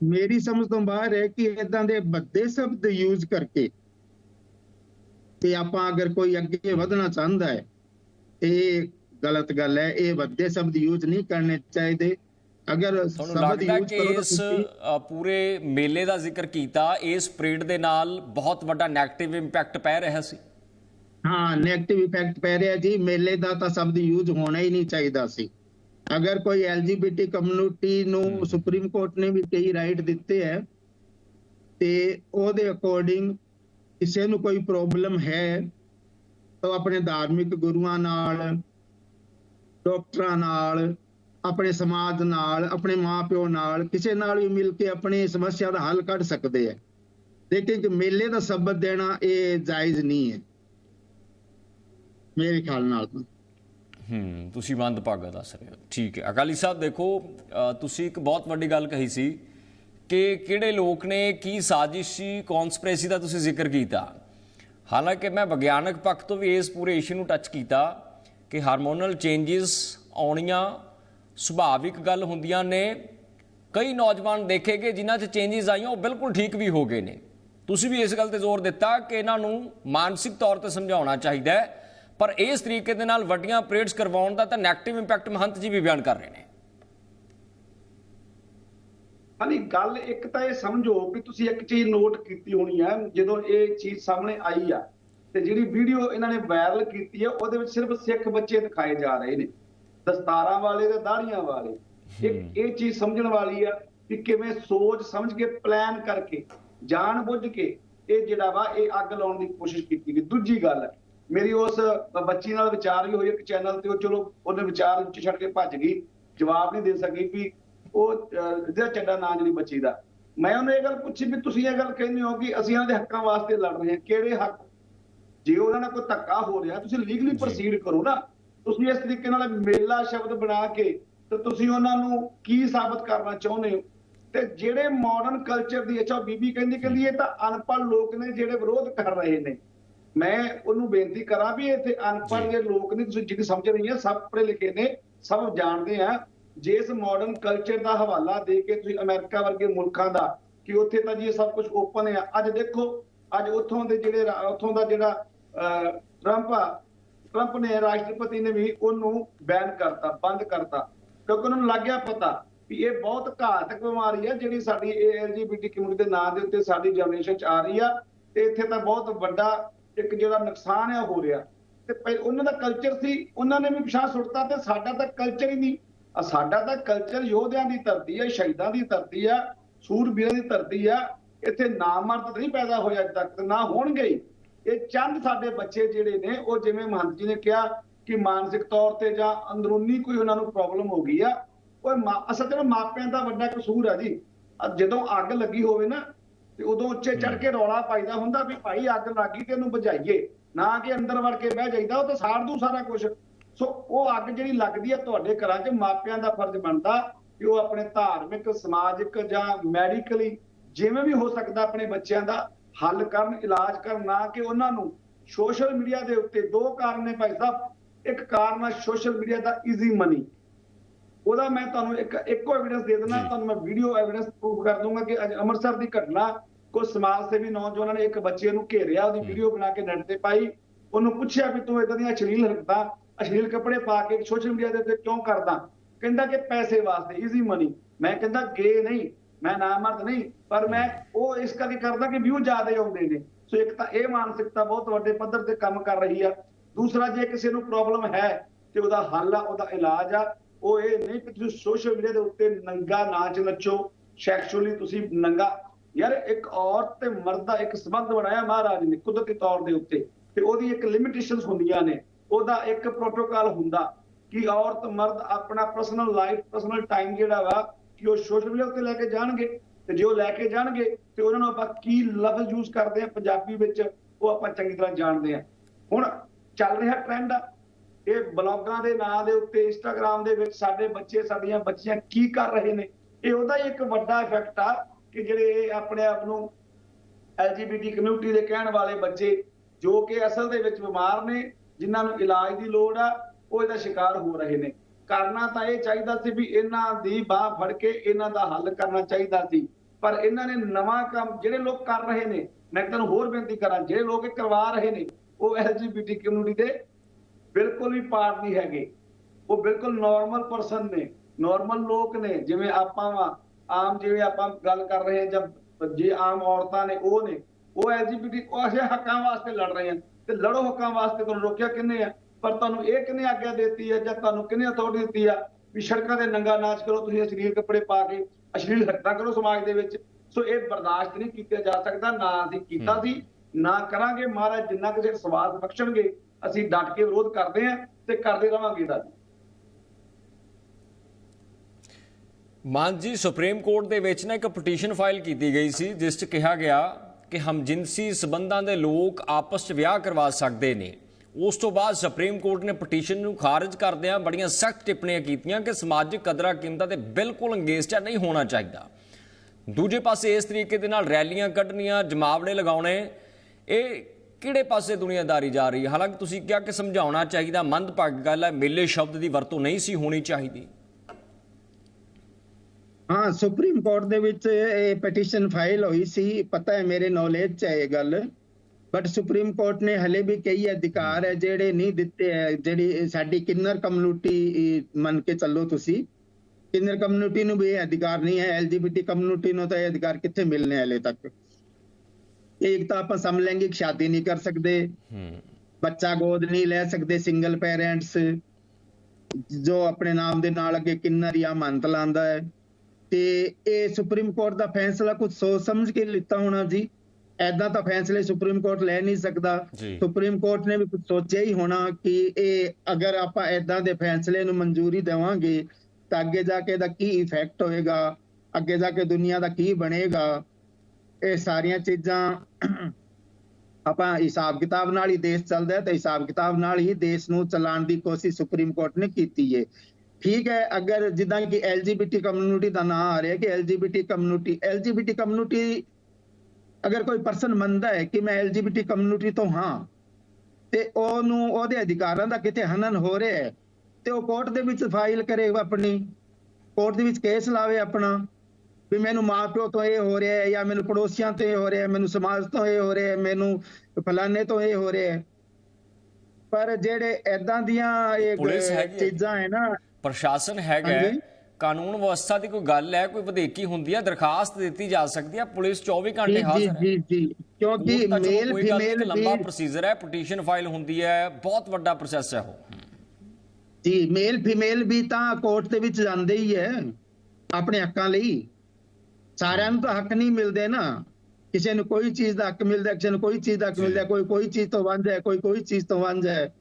ਮੇਰੀ ਸਮਝ ਤੋਂ ਬਾਹਰ ਹੈ ਕਿ ਇਦਾਂ ਦੇ ਭੱਦੇ ਸ਼ਬਦ ਯੂਜ਼ ਕਰਕੇ ਤੇ ਆਪਾਂ ਅਗਰ ਕੋਈ ਅੱਗੇ ਵਧਣਾ ਚਾਹੁੰਦਾ ਹੈ ਇਹ ਗਲਤ ਗੱਲ ਹੈ। ਇਹ ਭੱਦੇ ਸ਼ਬਦ ਯੂਜ਼ ਨਹੀਂ ਕਰਨੇ ਚਾਹੀਦੇ। ਅਗਰ ਸ਼ਬਦ ਯੂਜ਼ ਕਿ ਕਰੋ ਤਾਂ ਇਸ ਪੂਰੇ ਮੇਲੇ ਦਾ ਜ਼ਿਕਰ ਕੀਤਾ ਇਸ ਪਰੇਡ ਦੇ ਨਾਲ ਬਹੁਤ ਵੱਡਾ ਨੈਗੇਟਿਵ ਇੰਪੈਕਟ ਪੈ ਰਿਹਾ ਸੀ? ਹਾਂ 네ਗੇਟਿਵ ਇਫੈਕਟ ਪੈ ਰਿਹਾ ਜੀ ਮੇਲੇ ਦਾ ਤਾਂ ਸ਼ਬਦ ਯੂਜ਼ ਹੋਣਾ ਹੀ ਨਹੀਂ ਚਾਹੀਦਾ ਸੀ। ਅਗਰ ਕੋਈ ਐਲਜੀਬੀਟੀ ਕਮਿਊਨਿਟੀ ਨੂੰ ਸੁਪਰੀਮ ਕੋਰਟ ਨੇ ਵੀ ਕਈ ਰਾਈਟ ਦਿੱਤੇ ਹੈ ਤੇ ਉਹਦੇ ਅਕੋਰਡਿੰਗ ਕਿਸੇ ਨੂੰ ਕੋਈ ਪ੍ਰੋਬਲਮ ਹੈ ਤਾਂ ਆਪਣੇ ਧਾਰਮਿਕ ਗੁਰੂਆਂ ਨਾਲ ਡਾਕਟਰਾਂ ਨਾਲ ਆਪਣੇ ਸਮਾਜ ਨਾਲ ਆਪਣੇ ਮਾਪਿਓ ਨਾਲ ਕਿਸੇ ਨਾਲ ਵੀ ਮਿਲ ਕੇ ਆਪਣੀ ਸਮੱਸਿਆ ਦਾ ਹੱਲ ਕੱਢ ਸਕਦੇ ਹੈ। ਲੇਕਿਨ ਕਿ ਮੇਲੇ ਦਾ ਸ਼ਬਦ ਦੇਣਾ ਇਹ ਜਾਇਜ਼ ਨਹੀਂ ਹੈ। ਮੇਰੇ ਖਿਆਲ ਨਾਲ ਤਾਂ। ਹੂੰ, ਤੁਸੀਂ ਮੰਦਭਾਗਾ ਦੱਸ ਰਹੇ ਹੋ। ਠੀਕ ਹੈ। ਅਕਾਲੀ ਸਾਹਿਬ, ਦੇਖੋ ਤੁਸੀਂ ਇੱਕ ਬਹੁਤ ਵੱਡੀ ਗੱਲ ਕਹੀ ਸੀ ਕਿ ਕਿਹੜੇ ਲੋਕ ਨੇ, ਕੀ ਸਾਜ਼ਿਸ਼ ਸੀ ਕਨਸਪੀਰੇਸੀ ਦਾ ਤੁਸੀਂ ਜ਼ਿਕਰ ਕੀਤਾ। ਹਾਲਾਂਕਿ ਮੈਂ ਵਿਗਿਆਨਕ ਪੱਖ ਤੋਂ ਵੀ ਇਸ ਪੂਰੇ ਇਸ਼ੂ ਨੂੰ ਟੱਚ ਕੀਤਾ ਕਿ ਹਾਰਮੋਨਲ ਚੇਂਜਸ ਆਉਣੀਆਂ ਸੁਭਾਵਿਕ ਗੱਲ ਹੁੰਦੀਆਂ ਨੇ। ਕਈ ਨੌਜਵਾਨ ਦੇਖੇਗੇ ਜਿਨ੍ਹਾਂ 'ਚ ਚੇਂਜਸ ਆਈਆਂ, ਉਹ ਬਿਲਕੁਲ ਠੀਕ ਵੀ ਹੋ ਗਏ ਨੇ। ਤੁਸੀਂ ਵੀ ਇਸ ਗੱਲ ਤੇ ਜ਼ੋਰ ਦਿੱਤਾ ਕਿ ਇਹਨਾਂ ਨੂੰ ਮਾਨਸਿਕ ਤੌਰ ਤੇ ਸਮਝਾਉਣਾ ਚਾਹੀਦਾ ਹੈ। ਪਰ ਇਸ ਤਰੀਕੇ ਦੇ ਨਾਲ ਵੱਡੀਆਂ ਪਰੇਡਸ ਕਰਵਾਉਣ ਦਾ ਤਾਂ ਨੈਗੇਟਿਵ ਇੰਪੈਕਟ ਮਹੰਤ ਜੀ ਵੀ ਬਿਆਨ ਕਰ ਰਹੇ ਨੇ। ਹਾਲੀ ਗੱਲ ਇੱਕ ਤਾਂ ਇਹ ਸਮਝੋ ਕਿ ਤੁਸੀਂ ਇੱਕ ਚੀਜ਼ ਨੋਟ ਕੀਤੀ ਹੋਣੀ ਹੈ ਜਦੋਂ ਇਹ ਚੀਜ਼ ਸਾਹਮਣੇ ਆਈ ਆ ਤੇ ਜਿਹੜੀ ਵੀਡੀਓ ਇਹਨਾਂ ਨੇ ਵਾਇਰਲ ਕੀਤੀ ਹੈ ਉਹਦੇ ਵਿੱਚ ਸਿਰਫ ਸਿੱਖ ਬੱਚੇ ਦਿਖਾਏ ਜਾ ਰਹੇ ਨੇ। ਦਸਤਾਰਾਂ ਵਾਲੇ ਤੇ ਦਾੜੀਆਂ ਵਾਲੇ। ਇੱਕ ਇਹ ਚੀਜ਼ ਸਮਝਣ ਵਾਲੀ ਆ ਕਿ ਕਿਵੇਂ ਸੋਚ ਸਮਝ ਕੇ ਪਲਾਨ ਕਰਕੇ ਜਾਣ ਬੁੱਝ ਕੇ ਇਹ ਜਿਹੜਾ ਵਾ ਇਹ ਅੱਗ ਲਾਉਣ ਦੀ ਕੋਸ਼ਿਸ਼ ਕੀਤੀ ਗਈ। ਦੂਜੀ ਗੱਲ ਮੇਰੀ ਉਸ ਬੱਚੀ ਨਾਲ ਵਿਚਾਰ ਵੀ ਹੋਈ ਇੱਕ ਚੈਨਲ ਤੇ ਉਹ ਚਲੋ ਉਹਨੇ ਵਿਚਾਰ ਵਿੱਚ ਛੱਡ ਕੇ ਭੱਜ ਗਈ ਜਵਾਬ ਨਹੀਂ ਦੇ ਸਕੀ ਵੀ ਉਹ ਜਿਹਦਾ ਚੱਡਾ ਨਾਂ ਜਿਹੜੀ ਬੱਚੀ ਦਾ। ਮੈਂ ਉਹਨੂੰ ਇਹ ਗੱਲ ਪੁੱਛੀ ਵੀ ਤੁਸੀਂ ਇਹ ਗੱਲ ਕਹਿੰਦੇ ਹੋ ਕਿ ਅਸੀਂ ਇਹਨਾਂ ਦੇ ਹੱਕਾਂ ਵਾਸਤੇ ਲੜ ਰਹੇ ਹਾਂ ਕਿਹੜੇ ਹੱਕ? ਜੇ ਉਹਨਾਂ ਨਾਲ ਕੋਈ ਧੱਕਾ ਹੋ ਰਿਹਾ ਤੁਸੀਂ ਲੀਗਲੀ ਪ੍ਰੋਸੀਡ ਕਰੋ ਨਾ। ਤੁਸੀਂ ਇਸ ਤਰੀਕੇ ਨਾਲ ਮੇਲਾ ਸ਼ਬਦ ਬਣਾ ਕੇ ਤੇ ਤੁਸੀਂ ਉਹਨਾਂ ਨੂੰ ਕੀ ਸਾਬਤ ਕਰਨਾ ਚਾਹੁੰਦੇ ਹੋ? ਤੇ ਜਿਹੜੇ ਮਾਡਰਨ ਕਲਚਰ ਦੀ ਅੱਛਾ ਬੀਬੀ ਕਹਿੰਦੀ ਕਹਿੰਦੀ ਇਹ ਤਾਂ ਅਨਪੜ੍ਹ ਲੋਕ ਨੇ ਜਿਹੜੇ ਵਿਰੋਧ ਕਰ ਰਹੇ ਨੇ। ਮੈਂ ਉਹਨੂੰ ਬੇਨਤੀ ਕਰਾਂ ਵੀ ਇੱਥੇ ਅਨਪੜ੍ਹ ਜੀ। ਲੋਕ ਨੇ ਤੁਸੀਂ ਜਿਹਦੀ ਸਮਝ ਰਹੀ ਹੈ ਸਭ ਪੜ੍ਹੇ ਲਿਖੇ ਨੇ ਸਭ ਜਾਣਦੇ ਆ। ਜੇ ਇਸ ਮਾਡਰਨ ਕਲਚਰ ਦਾ ਹਵਾਲਾ ਦੇ ਕੇ ਤੁਸੀਂ ਅਮਰੀਕਾ ਵਰਗੇ ਮੁਲਕਾਂ ਦਾ ਕਿ ਉੱਥੇ ਤਾਂ ਜੀ ਇਹ ਸਭ ਕੁਝ ਓਪਨ ਹੈ ਅੱਜ ਦੇਖੋ ਅੱਜ ਉੱਥੋਂ ਦੇ ਜਿਹੜੇ ਉੱਥੋਂ ਦਾ ਜਿਹੜਾ ਟਰੰਪ ਆ ਟਰੰਪ ਨੇ ਰਾਸ਼ਟਰਪਤੀ ਨੇ ਵੀ ਉਹਨੂੰ ਬੈਨ ਕਰਤਾ ਬੰਦ ਕਰਤਾ। ਕਿਉਂਕਿ ਉਹਨਾਂ ਨੂੰ ਲੱਗ ਗਿਆ ਪਤਾ ਵੀ ਇਹ ਬਹੁਤ ਘਾਤਕ ਬਿਮਾਰੀ ਹੈ ਜਿਹੜੀ ਸਾਡੀ ਐਲਜੀਬੀਟੀ ਕਮਿਊਨਿਟੀ ਦੇ ਨਾਂ ਦੇ ਉੱਤੇ ਸਾਡੀ ਜਨਰੇਸ਼ਨ ਚ ਆ ਰਹੀ ਆ। ਤੇ ਇੱਥੇ ਤਾਂ ਬਹੁਤ ਵੱਡਾ ਇੱਕ ਜਿਹੜਾ ਨੁਕਸਾਨ ਹੈ ਹੋ ਰਿਹਾ। ਤੇ ਪਹਿ- ਉਹਨਾਂ ਦਾ ਕਲਚਰ ਸੀ, ਉਹਨਾਂ ਨੇ ਵੀ ਪਿਛਾਂ ਸੁੱਟਤਾ ਤੇ ਸਾਡਾ ਤਾਂ ਕਲਚਰ ਹੀ ਨਹੀਂ। ਆ ਸਾਡਾ ਤਾਂ ਕਲਚਰ ਯੋਧਿਆਂ ਦੀ ਧਰਤੀ ਹੈ ਸ਼ਹੀਦਾਂ ਦੀ ਧਰਤੀ ਹੈ ਸੂਰਬੀਰਾਂ ਦੀ ਧਰਤੀ ਹੈ ਇੱਥੇ ਨਾਮਰਦ ਨਹੀਂ ਪੈਦਾ ਹੋਇਆ ਅੱਜ ਤੱਕ, ਨਾ ਹੋਣਗੇ ਇਹ ਚੰਦ ਸਾਡੇ ਬੱਚੇ ਜਿਹੜੇ ਨੇ, ਉਹ ਜਿਵੇਂ ਮਹੰਤ ਜੀ ਨੇ ਕਿਹਾ ਕਿ ਮਾਨਸਿਕ ਤੌਰ ਤੇ ਜਾਂ ਅੰਦਰੂਨੀ ਕੋਈ ਉਹਨਾਂ ਨੂੰ ਪ੍ਰੋਬਲਮ ਹੋ ਗਈ ਆ, ਉਹ ਮਾ- ਅਸਲ 'ਚ ਮਾਪਿਆਂ ਦਾ ਵੱਡਾ ਕਸੂਰ ਆ ਜੀ। ਜਦੋਂ ਅੱਗ ਲੱਗੀ ਹੋਵੇ ਨਾ ਤੇ ਉਦੋਂ ਉੱਚੇ ਚੜ ਕੇ ਰੌਲਾ ਪਾਈਦਾ ਹੁੰਦਾ ਵੀ ਭਾਈ ਅੱਗ ਲੱਗੀ ਤੇ ਇਹਨੂੰ ਬੁਝਾਈਏ। ਨਾ ਕਿ ਅੰਦਰ ਵੜ ਕੇ ਬਹਿ ਜਾਈਦਾ ਉਹ ਤਾਂ ਸਾੜ ਦੂ ਸਾਰਾ ਕੁਝ ਸੋ ਉਹ ਅੱਗ ਜਿਹੜੀ ਲੱਗਦੀ ਆ ਤੁਹਾਡੇ ਘਰਾਂ 'ਚ ਮਾਪਿਆਂ ਦਾ ਫਰਜ਼ ਬਣਦਾ ਕਿ ਉਹ ਆਪਣੇ ਧਾਰਮਿਕ ਸਮਾਜਿਕ ਜਾਂ ਮੈਡੀਕਲੀ ਜਿਵੇਂ ਵੀ ਹੋ ਸਕਦਾ ਆਪਣੇ ਬੱਚਿਆਂ ਦਾ ਹੱਲ ਕਰਨ ਇਲਾਜ ਕਰਨ ਨਾ ਕਿ ਉਹਨਾਂ ਨੂੰ ਸੋਸ਼ਲ ਮੀਡੀਆ ਦੇ ਉੱਤੇ ਦੋ ਕਾਰਨ ਨੇ ਭਾਈ ਸਾਹਿਬ। ਇੱਕ ਕਾਰਨ ਆ ਸੋਸ਼ਲ ਮੀਡੀਆ ਦਾ ਈਜ਼ੀ ਮਨੀ ਉਹਦਾ ਮੈਂ ਤੁਹਾਨੂੰ ਇੱਕ ਇੱਕੋ ਐਵੀਡੈਂਸ ਦੇ ਦਿੰਦਾ। ਤੁਹਾਨੂੰ ਮੈਂ ਵੀਡੀਓ ਐਵੀਡੈਂਸ ਪ੍ਰੂਫ ਕਰ ਦੂੰਗਾ ਕਿ ਅੱਜ ਅੰਮ੍ਰਿਤਸਰ ਦੀ ਘਟਨਾ ਕੋ ਸਮਾਜ ਸੇਵੀ ਨੌਜਵਾਨਾਂ ਨੇ ਇੱਕ ਬੱਚੇ ਨੂੰ ਘੇਰਿਆ ਉਹਦੀ ਵੀਡੀਓ ਬਣਾ ਕੇ ਨੈਟ ਤੇ ਪਾਈ। ਉਹਨੂੰ ਪੁੱਛਿਆ ਵੀ ਤੂੰ ਇਦਾਂ ਦੀਆਂ ਅਸ਼ਲੀਲ ਹਰਕਤਾਂ ਅਸ਼ਲੀਲ ਕੱਪੜੇ ਪਾ ਕੇ ਸੋਸ਼ਲ ਮੀਡੀਆ ਦੇ ਉੱਤੇ ਕਿਉਂ ਕਰਦਾ? ਕਹਿੰਦਾ ਕਿ ਪੈਸੇ ਵਾਸਤੇ ਈਜ਼ੀ ਮਨੀ ਮੈਂ ਕਹਿੰਦਾ ਗੇ ਨਹੀਂ ਮੈਂ ਨਾਮਰਦ ਨਹੀਂ ਪਰ ਮੈਂ ਉਹ ਇਸ ਕਰਕੇ ਕਰਦਾ ਕਿ ਵਿਊ ਜ਼ਿਆਦਾ ਆਉਂਦੇ ਨੇ। ਸੋ ਇੱਕ ਤਾਂ ਇਹ ਮਾਨਸਿਕਤਾ ਬਹੁਤ ਵੱਡੇ ਪੱਧਰ ਤੇ ਕੰਮ ਕਰ ਰਹੀ ਆ। ਦੂਸਰਾ ਜੇ ਕਿਸੇ ਨੂੰ ਪ੍ਰੋਬਲਮ ਹੈ ਤੇ ਉਹਦਾ ਹੱਲ ਆ ਉਹਦਾ ਇਲਾਜ ਆ ਉਹ ਇਹ ਨਹੀਂ ਕਿ ਤੁਸੀਂ ਸੋਸ਼ਲ ਮੀਡੀਆ ਦੇ ਉੱਤੇ ਨੰਗਾ ਨਾਚ ਨੱਚੋ ਸੈਕਸ਼ੂਅਲੀ ਤੁਸੀਂ ਨੰਗਾ। ਯਾਰ ਇੱਕ ਔਰਤ ਤੇ ਮਰਦ ਦਾ ਇੱਕ ਸੰਬੰਧ ਬਣਾਇਆ ਮਹਾਰਾਜ ਨੇ ਕੁਦਰਤੀ ਤੌਰ ਦੇ ਉੱਤੇ ਤੇ ਉਹਦੀ ਇੱਕ ਲਿਮਿਟੇਸ਼ਨਸ ਹੁੰਦੀਆਂ ਨੇ, ਉਹਦਾ ਇੱਕ ਪ੍ਰੋਟੋਕਾਲ ਹੁੰਦਾ ਕਿ ਔਰਤ, ਮਰਦ ਆਪਣਾ ਪਰਸਨਲ ਲਾਈਫ ਪਰਸਨਲ ਟਾਈਮ ਜਿਹੜਾ ਵਾ ਕਿ ਉਹ ਸੋਸ਼ਲ ਮੀਡੀਆ ਉੱਤੇ ਲੈ ਕੇ ਜਾਣਗੇ ਤੇ ਜੇ ਉਹ ਲੈ ਕੇ ਜਾਣਗੇ ਤੇ ਉਹਨਾਂ ਨੂੰ ਆਪਾਂ ਕੀ ਲਫ਼ਜ਼ ਯੂਜ਼ ਕਰਦੇ ਆ ਪੰਜਾਬੀ ਵਿੱਚ, ਉਹ ਆਪਾਂ ਚੰਗੀ ਤਰ੍ਹਾਂ ਜਾਣਦੇ ਆ ਹੁਣ ਚੱਲ ਰਿਹਾ ਟ੍ਰੈਂਡ ਆ। ਇਹ ਬਲੌਗਾਂ ਦੇ ਨਾਂ ਦੇ ਉੱਤੇ ਇੰਸਟਾਗ੍ਰam ਦੇ ਵਿੱਚ ਸਾਡੇ ਬੱਚੇ, ਸਾਡੀਆਂ ਬੱਚੀਆਂ ਕੀ ਕਰ ਰਹੇ ਨੇ, ਇਹ ਉਹਦਾ ਹੀ ਇੱਕ ਵੱਡਾ ਇਫੈਕਟ ਆ ਕਿ ਜਿਹੜੇ ਆਪਣੇ ਆਪ ਨੂੰ ਐਲਜੀਬੀਟੀ ਕਮਿਊਨਿਟੀ ਦੇ ਕਹਿਣ ਵਾਲੇ ਬੱਚੇ, ਜੋ ਕਿ ਅਸਲ ਦੇ ਵਿੱਚ ਬਿਮਾਰ ਨੇ, ਜਿਨ੍ਹਾਂ ਨੂੰ ਇਲਾਜ ਦੀ ਲੋੜ ਆ, ਉਹ ਇਹਦਾ ਸ਼ਿਕਾਰ ਹੋ ਰਹੇ ਨੇ। ਕਰਨਾ ਤਾਂ ਇਹ ਚਾਹੀਦਾ ਸੀ ਵੀ ਇਹਨਾਂ ਦੀ ਬਾਹ ਫੜ ਕੇ ਇਹਨਾਂ ਦਾ ਹੱਲ ਕਰਨਾ ਚਾਹੀਦਾ ਸੀ। ਪਰ ਇਹਨਾਂ ਨੇ ਨਵਾਂ ਕੰਮ ਜਿਹੜੇ ਲੋਕ ਕਰ ਰਹੇ ਨੇ, ਮੈਂ ਤੁਹਾਨੂੰ ਹੋਰ ਬੇਨਤੀ ਕਰਾਂ, ਜਿਹੜੇ ਲੋਕ ਇਹ ਕਰਵਾ ਰਹੇ ਨੇ, ਉਹ ਐਲਜੀਬੀਟੀ ਕਮਿਊਨਿਟੀ ਦੇ ਬਿਲਕੁਲ ਵੀ ਪਾਰ ਨਹੀਂ ਹੈਗੇ। ਉਹ ਬਿਲਕੁਲ ਨਾਰਮਲ ਪਰਸਨ ਨੇ ਨਾਰਮਲ ਲੋਕ ਨੇ ਜਿਵੇਂ ਆਪਾਂ ਵਾਂ ਆਮ ਜਿਵੇਂ ਆਪਾਂ ਗੱਲ ਕਰ ਰਹੇ ਹਾਂ ਜਾਂ ਜੇ ਆਮ ਔਰਤਾਂ ਨੇ ਉਹ ਨੇ ਉਹ ਐਲਜੀਬੀਟੀ ਉਹ ਅਸੇ ਹੱਕਾਂ ਵਾਸਤੇ ਲੜ ਰਹੇ ਆ ਤੇ ਲੜੋ ਹੱਕਾਂ ਵਾਸਤੇ ਤੁਹਾਨੂੰ ਰੋਕਿਆ ਕਿੰਨੇ ਆ? ਪਰ ਤੁਹਾਨੂੰ ਇਹ ਕਿੰਨੇ ਆਗਿਆ ਦਿੱਤੀ ਹੈ ਜਾਂ ਤੁਹਾਨੂੰ ਕਿੰਨੇ ਅਥਾਰਟੀ ਦਿੱਤੀ ਆ ਵੀ ਸੜਕਾਂ ਤੇ ਨੰਗਾ ਨਾਚ ਕਰੋ ਤੁਸੀਂ ਅਸ਼ਲੀਲ ਕੱਪੜੇ ਪਾ ਕੇ ਅਸ਼ਲੀਲ ਹਰਕਤਾਂ ਕਰੋ ਸਮਾਜ ਦੇ ਵਿੱਚ। ਸੋ ਇਹ ਬਰਦਾਸ਼ਤ ਨਹੀਂ ਕੀਤਾ ਜਾ ਸਕਦਾ ਨਾ ਅਸੀਂ ਕੀਤਾ ਸੀ ਨਾ ਕਰਾਂਗੇ ਮਹਾਰਾਜ ਜਿੰਨਾ ਕਿਸੇ ਸਵਾਦ ਬਖਸ਼ਣਗੇ ਅਸੀਂ ਡਟ ਕੇ ਵਿਰੋਧ ਕਰਦੇ ਹਾਂ ਤੇ ਕਰਦੇ ਰਵਾਂਗੇ ਦਾ ਮਾਨ ਜੀ ਸੁਪਰੀਮ ਕੋਰਟ ਦੇ ਵਿੱਚ ਨਾ ਇੱਕ ਪਟੀਸ਼ਨ ਫਾਈਲ ਕੀਤੀ ਗਈ ਸੀ, ਜਿਸ 'ਚ ਕਿਹਾ ਗਿਆ ਕਿ ਹਮਜਿੰਸੀ ਸਬੰਧਾਂ ਦੇ ਲੋਕ ਆਪਸ 'ਚ ਵਿਆਹ ਕਰਵਾ ਸਕਦੇ ਨੇ। ਉਸ ਤੋਂ ਬਾਅਦ ਸੁਪਰੀਮ ਕੋਰਟ ਨੇ ਪਟੀਸ਼ਨ ਨੂੰ ਖਾਰਜ ਕਰਦਿਆਂ ਬੜੀਆਂ ਸਖਤ ਟਿੱਪਣੀਆਂ ਕੀਤੀਆਂ ਕਿ ਸਮਾਜਿਕ ਕਦਰਾਂ ਕੀਮਤਾਂ ਤੇ ਬਿਲਕੁਲ ਅੰਗੇਜ਼ਾ ਨਹੀਂ ਹੋਣਾ ਚਾਹੀਦਾ। ਦੂਜੇ ਪਾਸੇ ਇਸ ਤਰੀਕੇ ਦੇ ਨਾਲ ਰੈਲੀਆਂ ਕੱਢਣੀਆਂ, ਜਮਾਵੜੇ ਲਗਾਉਣੇ, ਇਹ ਕਿਹੜੇ ਪਾਸੇ ਦੁਨੀਆਦਾਰੀ ਜਾ ਰਹੀ ਹੈ? ਹਾਲਾਂਕਿ ਤੁਸੀਂ ਕਿਹਾ ਕਿ ਸਮਝਾਉਣਾ ਚਾਹੀਦਾ, ਮੰਦਭਾਗੀ ਗੱਲ ਹੈ, ਮੇਲੇ ਸ਼ਬਦ ਦੀ ਵਰਤੋਂ ਨਹੀਂ ਸੀ ਹੋਣੀ ਚਾਹੀਦੀ। ਹਾਂ ਸੁਪਰੀਮ ਕੋਰਟ ਦੇ ਵਿੱਚ ਇਹ ਪਟੀਸ਼ਨ ਫਾਈਲ ਹੋਈ ਸੀ, ਪਤਾ ਹੈ ਮੇਰੇ ਨੌਲੇਜ ਚ ਹੈ ਇਹ ਗੱਲ ਬਟ ਸੁਪਰੀਮ ਕੋਰਟ ਨੇ ਹਲੇ ਵੀ ਕਈ ਅਧਿਕਾਰ ਹੈ ਜਿਹੜੇ ਨਹੀਂ ਦਿੱਤੇ ਹੈ, ਜਿਹੜੀ ਸਾਡੀ ਕਿੰਨਰ ਕਮਿਊਨਿਟੀ ਮੰਨ ਕੇ ਚੱਲੋ ਤੁਸੀਂ, ਕਿੰਨਰ ਕਮਿਊਨਿਟੀ ਨੂੰ ਵੀ ਇਹ ਅਧਿਕਾਰ ਨਹੀਂ ਹੈ ਐਲਜੀਬੀਟੀ ਕਮਿਊਨਿਟੀ ਨੂੰ ਤਾਂ ਇਹ ਅਧਿਕਾਰ ਕਿੱਥੇ ਮਿਲਨੇ ਹਲੇ ਤੱਕ? ਇੱਕ ਤਾਂ ਆਪਾਂ ਸਮਲੈਂਗਿਕ ਸ਼ਾਦੀ ਨਹੀਂ ਕਰ ਸਕਦੇ। ਹੂੰ। ਬੱਚਾ ਗੋਦ ਨਹੀਂ ਲੈ ਸਕਦੇ ਸਿੰਗਲ ਪੈਰੈਂਟਸ ਜੋ ਆਪਣੇ ਨਾਮ ਦੇ ਨਾਲ ਅੱਗੇ ਕਿੰਨਰ ਜਾਂ ਮੰਤ ਲਾਂਦਾ ਹੈ। ਤੇ ਇਹ ਸੁਪਰੀਮ ਕੋਰਟ ਦਾ ਫੈਸਲਾ ਕੁਝ ਸੋਚ ਸਮਝ ਕੇ ਲਿੱਤਾ ਹੋਣਾ ਜੀ। ਐਦਾਂ ਤਾਂ ਫੈਸਲੇ ਸੁਪਰੀਮ ਕੋਰਟ ਲੈ ਨਹੀਂ ਸਕਦਾ। ਸੁਪਰੀਮ ਕੋਰਟ ਨੇ ਵੀ ਕੁਝ ਸੋਚਿਆ ਹੀ ਹੋਣਾ ਕਿ ਇਹ ਅਗਰ ਆਪਾਂ ਐਦਾਂ ਦੇ ਫੈਸਲੇ ਨੂੰ ਮਨਜ਼ੂਰੀ ਦੇਵਾਂਗੇ ਤਾਂ ਅੱਗੇ ਜਾ ਕੇ ਇਹਦਾ ਕੀ ਇਫੈਕਟ ਹੋਏਗਾ ਅੱਗੇ ਜਾ ਕੇ ਦੁਨੀਆ ਦਾ ਕੀ ਬਣੇਗਾ। ਇਹ ਸਾਰੀਆਂ ਚੀਜ਼ਾਂ ਆਪਾਂ ਹਿਸਾਬ ਕਿਤਾਬ ਨਾਲ ਹੀ ਦੇਸ਼ ਚੱਲਦਾ ਹੈ ਤੇ ਹਿਸਾਬ ਕਿਤਾਬ ਨਾਲ ਹੀ ਦੇਸ਼ ਨੂੰ ਚਲਾਉਣ ਦੀ ਕੋਸ਼ਿਸ਼ ਸੁਪਰੀਮ ਕੋਰਟ ਨੇ ਕੀਤੀ ਹੈ। ਠੀਕ ਹੈ, ਅਗਰ ਜਿੱਦਾਂ ਕਿ ਐਲਜੀਬੀਟੀ ਕਮਿਊਨਿਟੀ ਦਾ ਨਾਂ ਆ ਰਿਹਾ ਕਿ ਐਲਜੀਬੀਟੀ ਕਮਿਊਨਿਟੀ ਐਲਜੀਬੀਟੀ ਕਮਿਊਨਿਟੀ ਅਗਰ ਕੋਈ ਪਰਸਨ ਮੰਨਦਾ ਹੈ ਕਿ ਮੈਂ ਐਲਜੀਬੀਟੀ ਕਮਿਊਨਿਟੀ ਤੋਂ ਹਾਂ ਤੇ ਉਹਨੂੰ, ਉਹਦੇ ਅਧਿਕਾਰਾਂ ਦਾ ਕਿਤੇ ਹਨਨ ਹੋ ਰਿਹਾ ਹੈ ਤੇ ਉਹ ਕੋਰਟ ਦੇ ਵਿੱਚ ਫਾਈਲ ਕਰੇ ਆਪਣੀ, ਕੋਰਟ ਦੇ ਵਿੱਚ ਕੇਸ ਲਾਵੇ ਆਪਣਾ ਵੀ ਮੈਨੂੰ ਮਾਪਿਓ ਤੋਂ ਇਹ ਹੋ ਰਿਹਾ ਹੈ ਜਾਂ ਮੈਨੂੰ ਪੜੋਸੀਆਂ ਤੋਂ ਇਹ ਹੋ ਰਿਹਾ ਹੈ ਮੈਨੂੰ ਸਮਾਜ ਤੋਂ ਇਹ ਹੋ ਰਿਹਾ ਹੈ ਮੈਨੂੰ ਫਲਾਣੇ ਤੋਂ ਇਹ ਹੋ ਰਿਹਾ ਹੈ। ਪਰ ਜਿਹੜੇ ਐਦਾਂ ਦੀਆਂ ਇਹ। ਚੀਜ਼ਾਂ ਹੈ ਨਾ। ਪ੍ਰਸ਼ਾਸਨ ਹੈਗਾ। ਕਾਨੂੰਨ ਵਿਵਸਥਾ ਦੀ ਕੋਈ ਗੱਲ ਹੈ ਕੋਈ ਵਧੇਕੀ ਹੁੰਦੀ ਹੈ ਦਰਖਾਸਤ ਦਿੱਤੀ ਜਾ ਸਕਦੀ ਹੈ ਪੁਲਿਸ 24 ਜੀ ਘੰਟੇ ਹਾਜ਼ਰ ਹੈ। ਜੀ ਜੀ। ਕਿਉਂਕਿ ਮੇਲ ਫੀਮੇਲ ਲੰਬਾ ਪ੍ਰੋਸੀਜਰ ਹੈ ਪਟੀਸ਼ਨ ਫਾਈਲ ਹੁੰਦੀ ਹੈ ਬਹੁਤ ਵੱਡਾ ਪ੍ਰੋਸੈਸ ਹੈ ਉਹ। ਜੀ ਮੇਲ ਫੀਮੇਲ ਵੀ ਤਾਂ ਕੋਰਟ ਦੇ ਵਿੱਚ ਜਾਂਦੇ ਹੀ ਹੈ ਆਪਣੇ ਹੱਕਾਂ ਲਈ। ਸਾਰਿਆਂ ਨੂੰ ਤਾਂ ਹੱਕ ਨਹੀਂ ਮਿਲਦੇ ਨਾ। ਕਿਸੇ ਨੂੰ ਕੋਈ ਚੀਜ਼ ਦਾ ਹੱਕ ਮਿਲਦਾ ਕਿਸੇ ਨੂੰ ਕੋਈ ਚੀਜ਼ ਦਾ ਹੱਕ। ਮਿਲਦਾ ਕੋਈ ਕੋਈ ਚੀਜ਼ ਤੋਂ ਵਾਂਝਾ ਹੈ ਕੋਈ ਕੋਈ ਚੀਜ਼ ਤੋਂ ਵਾਂਝਾ ਹੈ।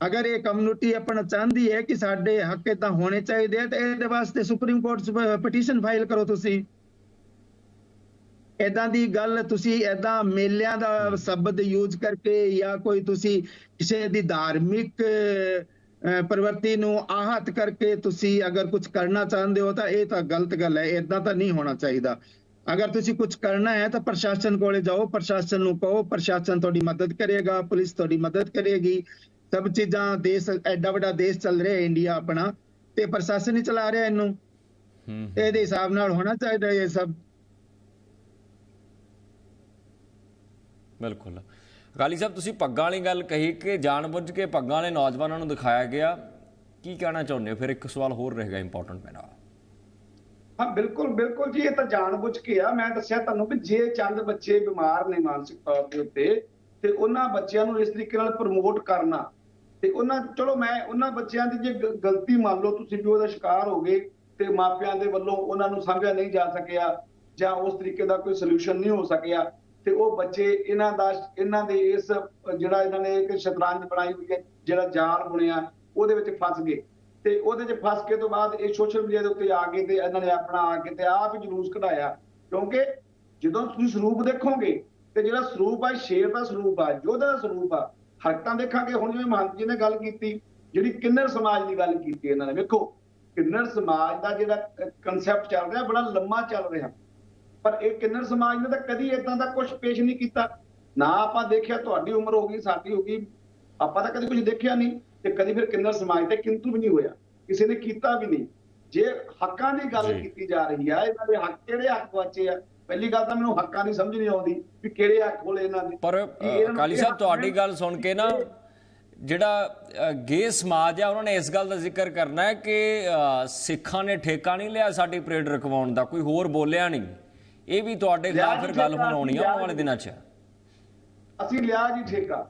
ਅਗਰ ਇਹ ਕਮਿਊਨਿਟੀ ਆਪਣਾ ਚਾਹੁੰਦੀ ਹੈ ਕਿ ਸਾਡੇ ਹੱਕ ਤਾਂ ਹੋਣੇ ਚਾਹੀਦੇ ਆ ਤੇ ਇਹਦੇ ਵਾਸਤੇ ਸੁਪਰੀਮ ਕੋਰਟ 'ਚ ਪਟੀਸ਼ਨ ਫਾਈਲ ਕਰੋ ਤੁਸੀਂ। ਇਦਾਂ ਦੀ ਗੱਲ ਤੁਸੀਂ ਇਦਾਂ ਮੇਲਿਆਂ ਦਾ ਸ਼ਬਦ ਯੂਜ਼ ਕਰਕੇ ਜਾਂ ਕੋਈ ਤੁਸੀਂ ਕਿਸੇ ਦੀ ਧਾਰਮਿਕ ਪ੍ਰਵਰਤੀ ਨੂੰ ਆਹਤ ਕਰਕੇ ਤੁਸੀਂ ਅਗਰ ਕੁਝ ਕਰਨਾ ਚਾਹੁੰਦੇ ਹੋ ਤਾਂ ਇਹ ਤਾਂ ਗਲਤ ਗੱਲ ਹੈ ਇਦਾਂ ਤਾਂ ਨਹੀਂ ਹੋਣਾ ਚਾਹੀਦਾ। ਅਗਰ ਤੁਸੀਂ ਕੁਝ ਕਰਨਾ ਹੈ ਤਾਂ ਪ੍ਰਸ਼ਾਸਨ ਕੋਲੇ ਜਾਓ ਪ੍ਰਸ਼ਾਸਨ ਨੂੰ ਕਹੋ ਪ੍ਰਸ਼ਾਸਨ ਤੁਹਾਡੀ ਮਦਦ ਕਰੇਗਾ ਪੁਲਿਸ ਤੁਹਾਡੀ ਮਦਦ ਕਰੇਗੀ। ਸਭ ਚੀਜ਼ਾਂ ਦੇਸ਼ ਐਡਾ ਵੱਡਾ ਦੇਸ਼ ਚੱਲ ਰਿਹਾ ਇੰਡੀਆ ਆਪਣਾ ਤੇ ਪ੍ਰਸ਼ਾਸਨ ਹੀ ਚਲਾ ਰਿਹਾ ਇਹਨੂੰ। ਹੂੰ। ਇਹਦੇ ਹਿਸਾਬ ਨਾਲ ਹੋਣਾ ਚਾਹੀਦਾ ਇਹ ਸਭ। ਬਿਲਕੁਲ। ਅਕਾਲੀ ਸਾਹਿਬ, ਤੁਸੀਂ ਪੱਗਾਂ ਵਾਲੀ ਗੱਲ ਕਹੀ ਕਿ ਜਾਣਬੁੱਝ ਕੇ ਪੱਗਾਂ ਵਾਲੇ ਨੌਜਵਾਨਾਂ ਨੂੰ ਦਿਖਾਇਆ ਗਿਆ। ਕੀ ਕਹਿਣਾ ਚਾਹੁੰਦੇ ਹੋ? ਫਿਰ ਇੱਕ ਸਵਾਲ ਹੋਰ ਰਹੇਗਾ ਇੰਪੋਰਟੈਂਟ ਮੇਰਾ ਹਾਂ, ਬਿਲਕੁਲ ਬਿਲਕੁਲ ਜੀ, ਇਹ ਤਾਂ ਜਾਣਬੁੱਝ ਕੇ ਆ। ਮੈਂ ਦੱਸਿਆ ਤੁਹਾਨੂੰ ਵੀ ਜੇ ਚੰਦ ਬੱਚੇ ਬਿਮਾਰ ਨੇ ਮਾਨਸਿਕ ਤੌਰ ਦੇ ਉੱਤੇ, ਤੇ ਉਹਨਾਂ ਬੱਚਿਆਂ ਨੂੰ ਇਸ ਤਰੀਕੇ ਨਾਲ ਪ੍ਰਮੋਟ ਕਰਨਾ। ਤੇ ਉਹਨਾਂ, ਚਲੋ ਮੈਂ ਉਹਨਾਂ ਬੱਚਿਆਂ ਦੀ ਜੇ ਗਲਤੀ ਮੰਨ ਲਓ, ਤੁਸੀਂ ਵੀ ਉਹਦਾ ਸ਼ਿਕਾਰ ਹੋ ਗਏ ਤੇ ਮਾਪਿਆਂ ਦੇ ਵੱਲੋਂ ਉਹਨਾਂ ਨੂੰ ਸਮਝਿਆ ਨਹੀਂ ਜਾ ਸਕਿਆ ਜਾਂ ਉਸ ਤਰੀਕੇ ਦਾ ਕੋਈ ਸੋਲੂਸ਼ਨ ਨਹੀਂ ਹੋ ਸਕਿਆ ਤੇ ਉਹ ਬੱਚੇ ਇਹਨਾਂ ਦਾ, ਇਹਨਾਂ ਦੇ ਇਸ, ਜਿਹੜਾ ਇਹਨਾਂ ਨੇ ਇੱਕ ਸ਼ਤਰੰਜ ਬਣਾਈ ਹੋਈ ਹੈ, ਜਿਹੜਾ ਜਾਲ ਬੁਣਿਆ, ਉਹਦੇ ਵਿੱਚ ਫਸ ਗਏ। ਤੇ ਉਹਦੇ 'ਚ ਫਸ ਕੇ ਤੋਂ ਬਾਅਦ ਇਹ ਸੋਸ਼ਲ ਮੀਡੀਆ ਦੇ ਉੱਤੇ ਆ ਕੇ ਤੇ ਇਹਨਾਂ ਨੇ ਆਪਣਾ ਆ ਕੇ ਤੇ ਆਪ ਹੀ ਜਲੂਸ ਕਢਾਇਆ। ਕਿਉਂਕਿ ਜਦੋਂ ਤੁਸੀਂ ਸਰੂਪ ਦੇਖੋਗੇ, ਤੇ ਜਿਹੜਾ ਸਰੂਪ ਆ ਸ਼ੇਰ ਦਾ ਸਰੂਪ ਆ, ਯੋਧਾ ਦਾ ਸਰੂਪ ਆ, ਹਰਕਤਾਂ ਦੇਖਾਂਗੇ। ਹੁਣ ਜਿਵੇਂ ਮਹੰਤ ਜੀ ਨੇ ਗੱਲ ਕੀਤੀ, ਜਿਹੜੀ ਕਿੰਨਰ ਸਮਾਜ ਦੀ ਗੱਲ ਕੀਤੀ ਇਹਨਾਂ ਨੇ। ਵੇਖੋ, ਕਿੰਨਰ ਸਮਾਜ ਦਾ ਜਿਹੜਾ ਕਨਸੈਪਟ ਚੱਲ ਰਿਹਾ, ਬੜਾ ਲੰਮਾ ਚੱਲ ਰਿਹਾ। ਪਰ ਇਹ ਕਿੰਨਰ ਸਮਾਜ ਨੇ ਤਾਂ ਕਦੀ ਇਦਾਂ ਦਾ ਕੁਝ ਪੇਸ਼ ਨਹੀਂ ਕੀਤਾ। ਨਾ ਆਪਾਂ ਦੇਖਿਆ ਤੁਹਾਡੀ ਉਮਰ ਹੋ ਗਈ ਸਾਡੀ ਹੋ ਗਈ ਆਪਾਂ ਤਾਂ ਕਦੀ ਕੁਝ ਦੇਖਿਆ ਨਹੀਂ ਤੇ ਕਦੀ ਫਿਰ ਕਿੰਨਰ ਸਮਾਜ ਤੇ ਕਿੰਤੂ ਵੀ ਨਹੀਂ ਹੋਇਆ। ਕਿਸੇ ਨੇ ਕੀਤਾ ਵੀ ਨਹੀਂ। ਜੇ ਹੱਕਾਂ ਦੀ ਗੱਲ। ਕੀਤੀ ਜਾ ਰਹੀ ਆ ਇਹਨਾਂ ਦੇ ਹੱਕ ਕਿਹੜੇ ਹੱਕ ਬਚੇ ਆ? ਪਹਿਲੀ ਗੱਲ ਤਾਂ ਮੈਨੂੰ ਹੱਕਾਂ ਦੀ ਸਮਝ ਨਹੀਂ ਆਉਂਦੀ ਵੀ ਕਿਹੜੇ ਹੱਕ ਹੋਲੇ ਇਹਨਾਂ ਦੇ। ਪਰ ਕਿ ਇਹਨਾਂ ਨੂੰ ਅਕਾਲੀ ਇਹ ਸਾਹਿਬ ਤੁਹਾਡੀ ਗੱਲ ਸੁਣ ਕੇ ਨਾ ਜਿਹੜਾ ਗੇ ਸਮਾਜ ਆ ਉਹਨਾਂ ਨੇ ਇਸ ਗੱਲ ਦਾ ਜ਼ਿਕਰ ਕਰਨਾ ਹੈ ਕਿ ਸਿੱਖਾਂ ਨੇ ਠੇਕਾ ਨਹੀਂ ਲਿਆ ਸਾਡੀ ਪਰੇਡ ਰਖਵਾਉਣ ਦਾ ਕੋਈ ਹੋਰ ਬੋਲਿਆ ਨਹੀਂ। ਇਹ ਵੀ ਤੁਹਾਡੇ ਜੀ ਫਿਰ ਗੱਲ ਹੁਣ ਆਉਣੀ ਆ ਆਉਣ ਵਾਲੇ। ਦਿਨਾਂ 'ਚ। ਅਸੀਂ ਲਿਆ ਜੀ ਠੇਕਾ।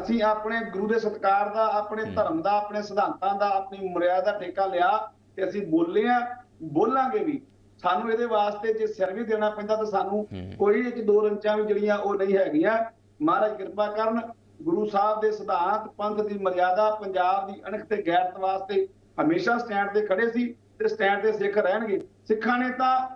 ਅਸੀਂ ਆਪਣੇ ਗੁਰੂ ਦੇ ਸਤਕਾਰ ਦਾ ਆਪਣੇ ਧਰਮ ਦਾ ਆਪਣੇ ਸਿਧਾਂਤਾਂ ਦਾ ਆਪਣੀ ਮਰਿਆਦਾ ਦਾ ਠੇਕਾ ਲਿਆ ਤੇ ਅਸੀਂ ਬੋਲੇ ਆ ਬੋਲਾਂਗੇ ਵੀ। ਸਾਨੂੰ ਇਹਦੇ ਵਾਸਤੇ ਜੇ ਸਿਰ ਵੀ ਦੇਣਾ ਪੈਂਦਾ ਤਾਂ ਸਾਨੂੰ ਕੋਈ ਇੱਕ ਦੋ ਰੰਚਾਂ ਵੀ ਜਿਹੜੀਆਂ ਉਹ ਨਹੀਂ ਹੈਗੀਆਂ। ਮਹਾਰਾਜ ਕਿਰਪਾ ਕਰਨ ਗੁਰੂ ਸਾਹਿਬ ਦੇ ਸਿਧਾਂਤ ਪੰਥ ਦੀ ਮਰਿਆਦਾ ਪੰਜਾਬ ਦੀ ਅਣਖ ਤੇ ਗੈਰਤ ਵਾਸਤੇ ਹਮੇਸ਼ਾ ਸਟੈਂਡ ਤੇ ਖੜੇ ਸੀ ਤੇ ਸਟੈਂਡ ਤੇ ਸਿੱਖ ਰਹਿਣਗੇ। ਸਿੱਖਾਂ ਨੇ ਤਾਂ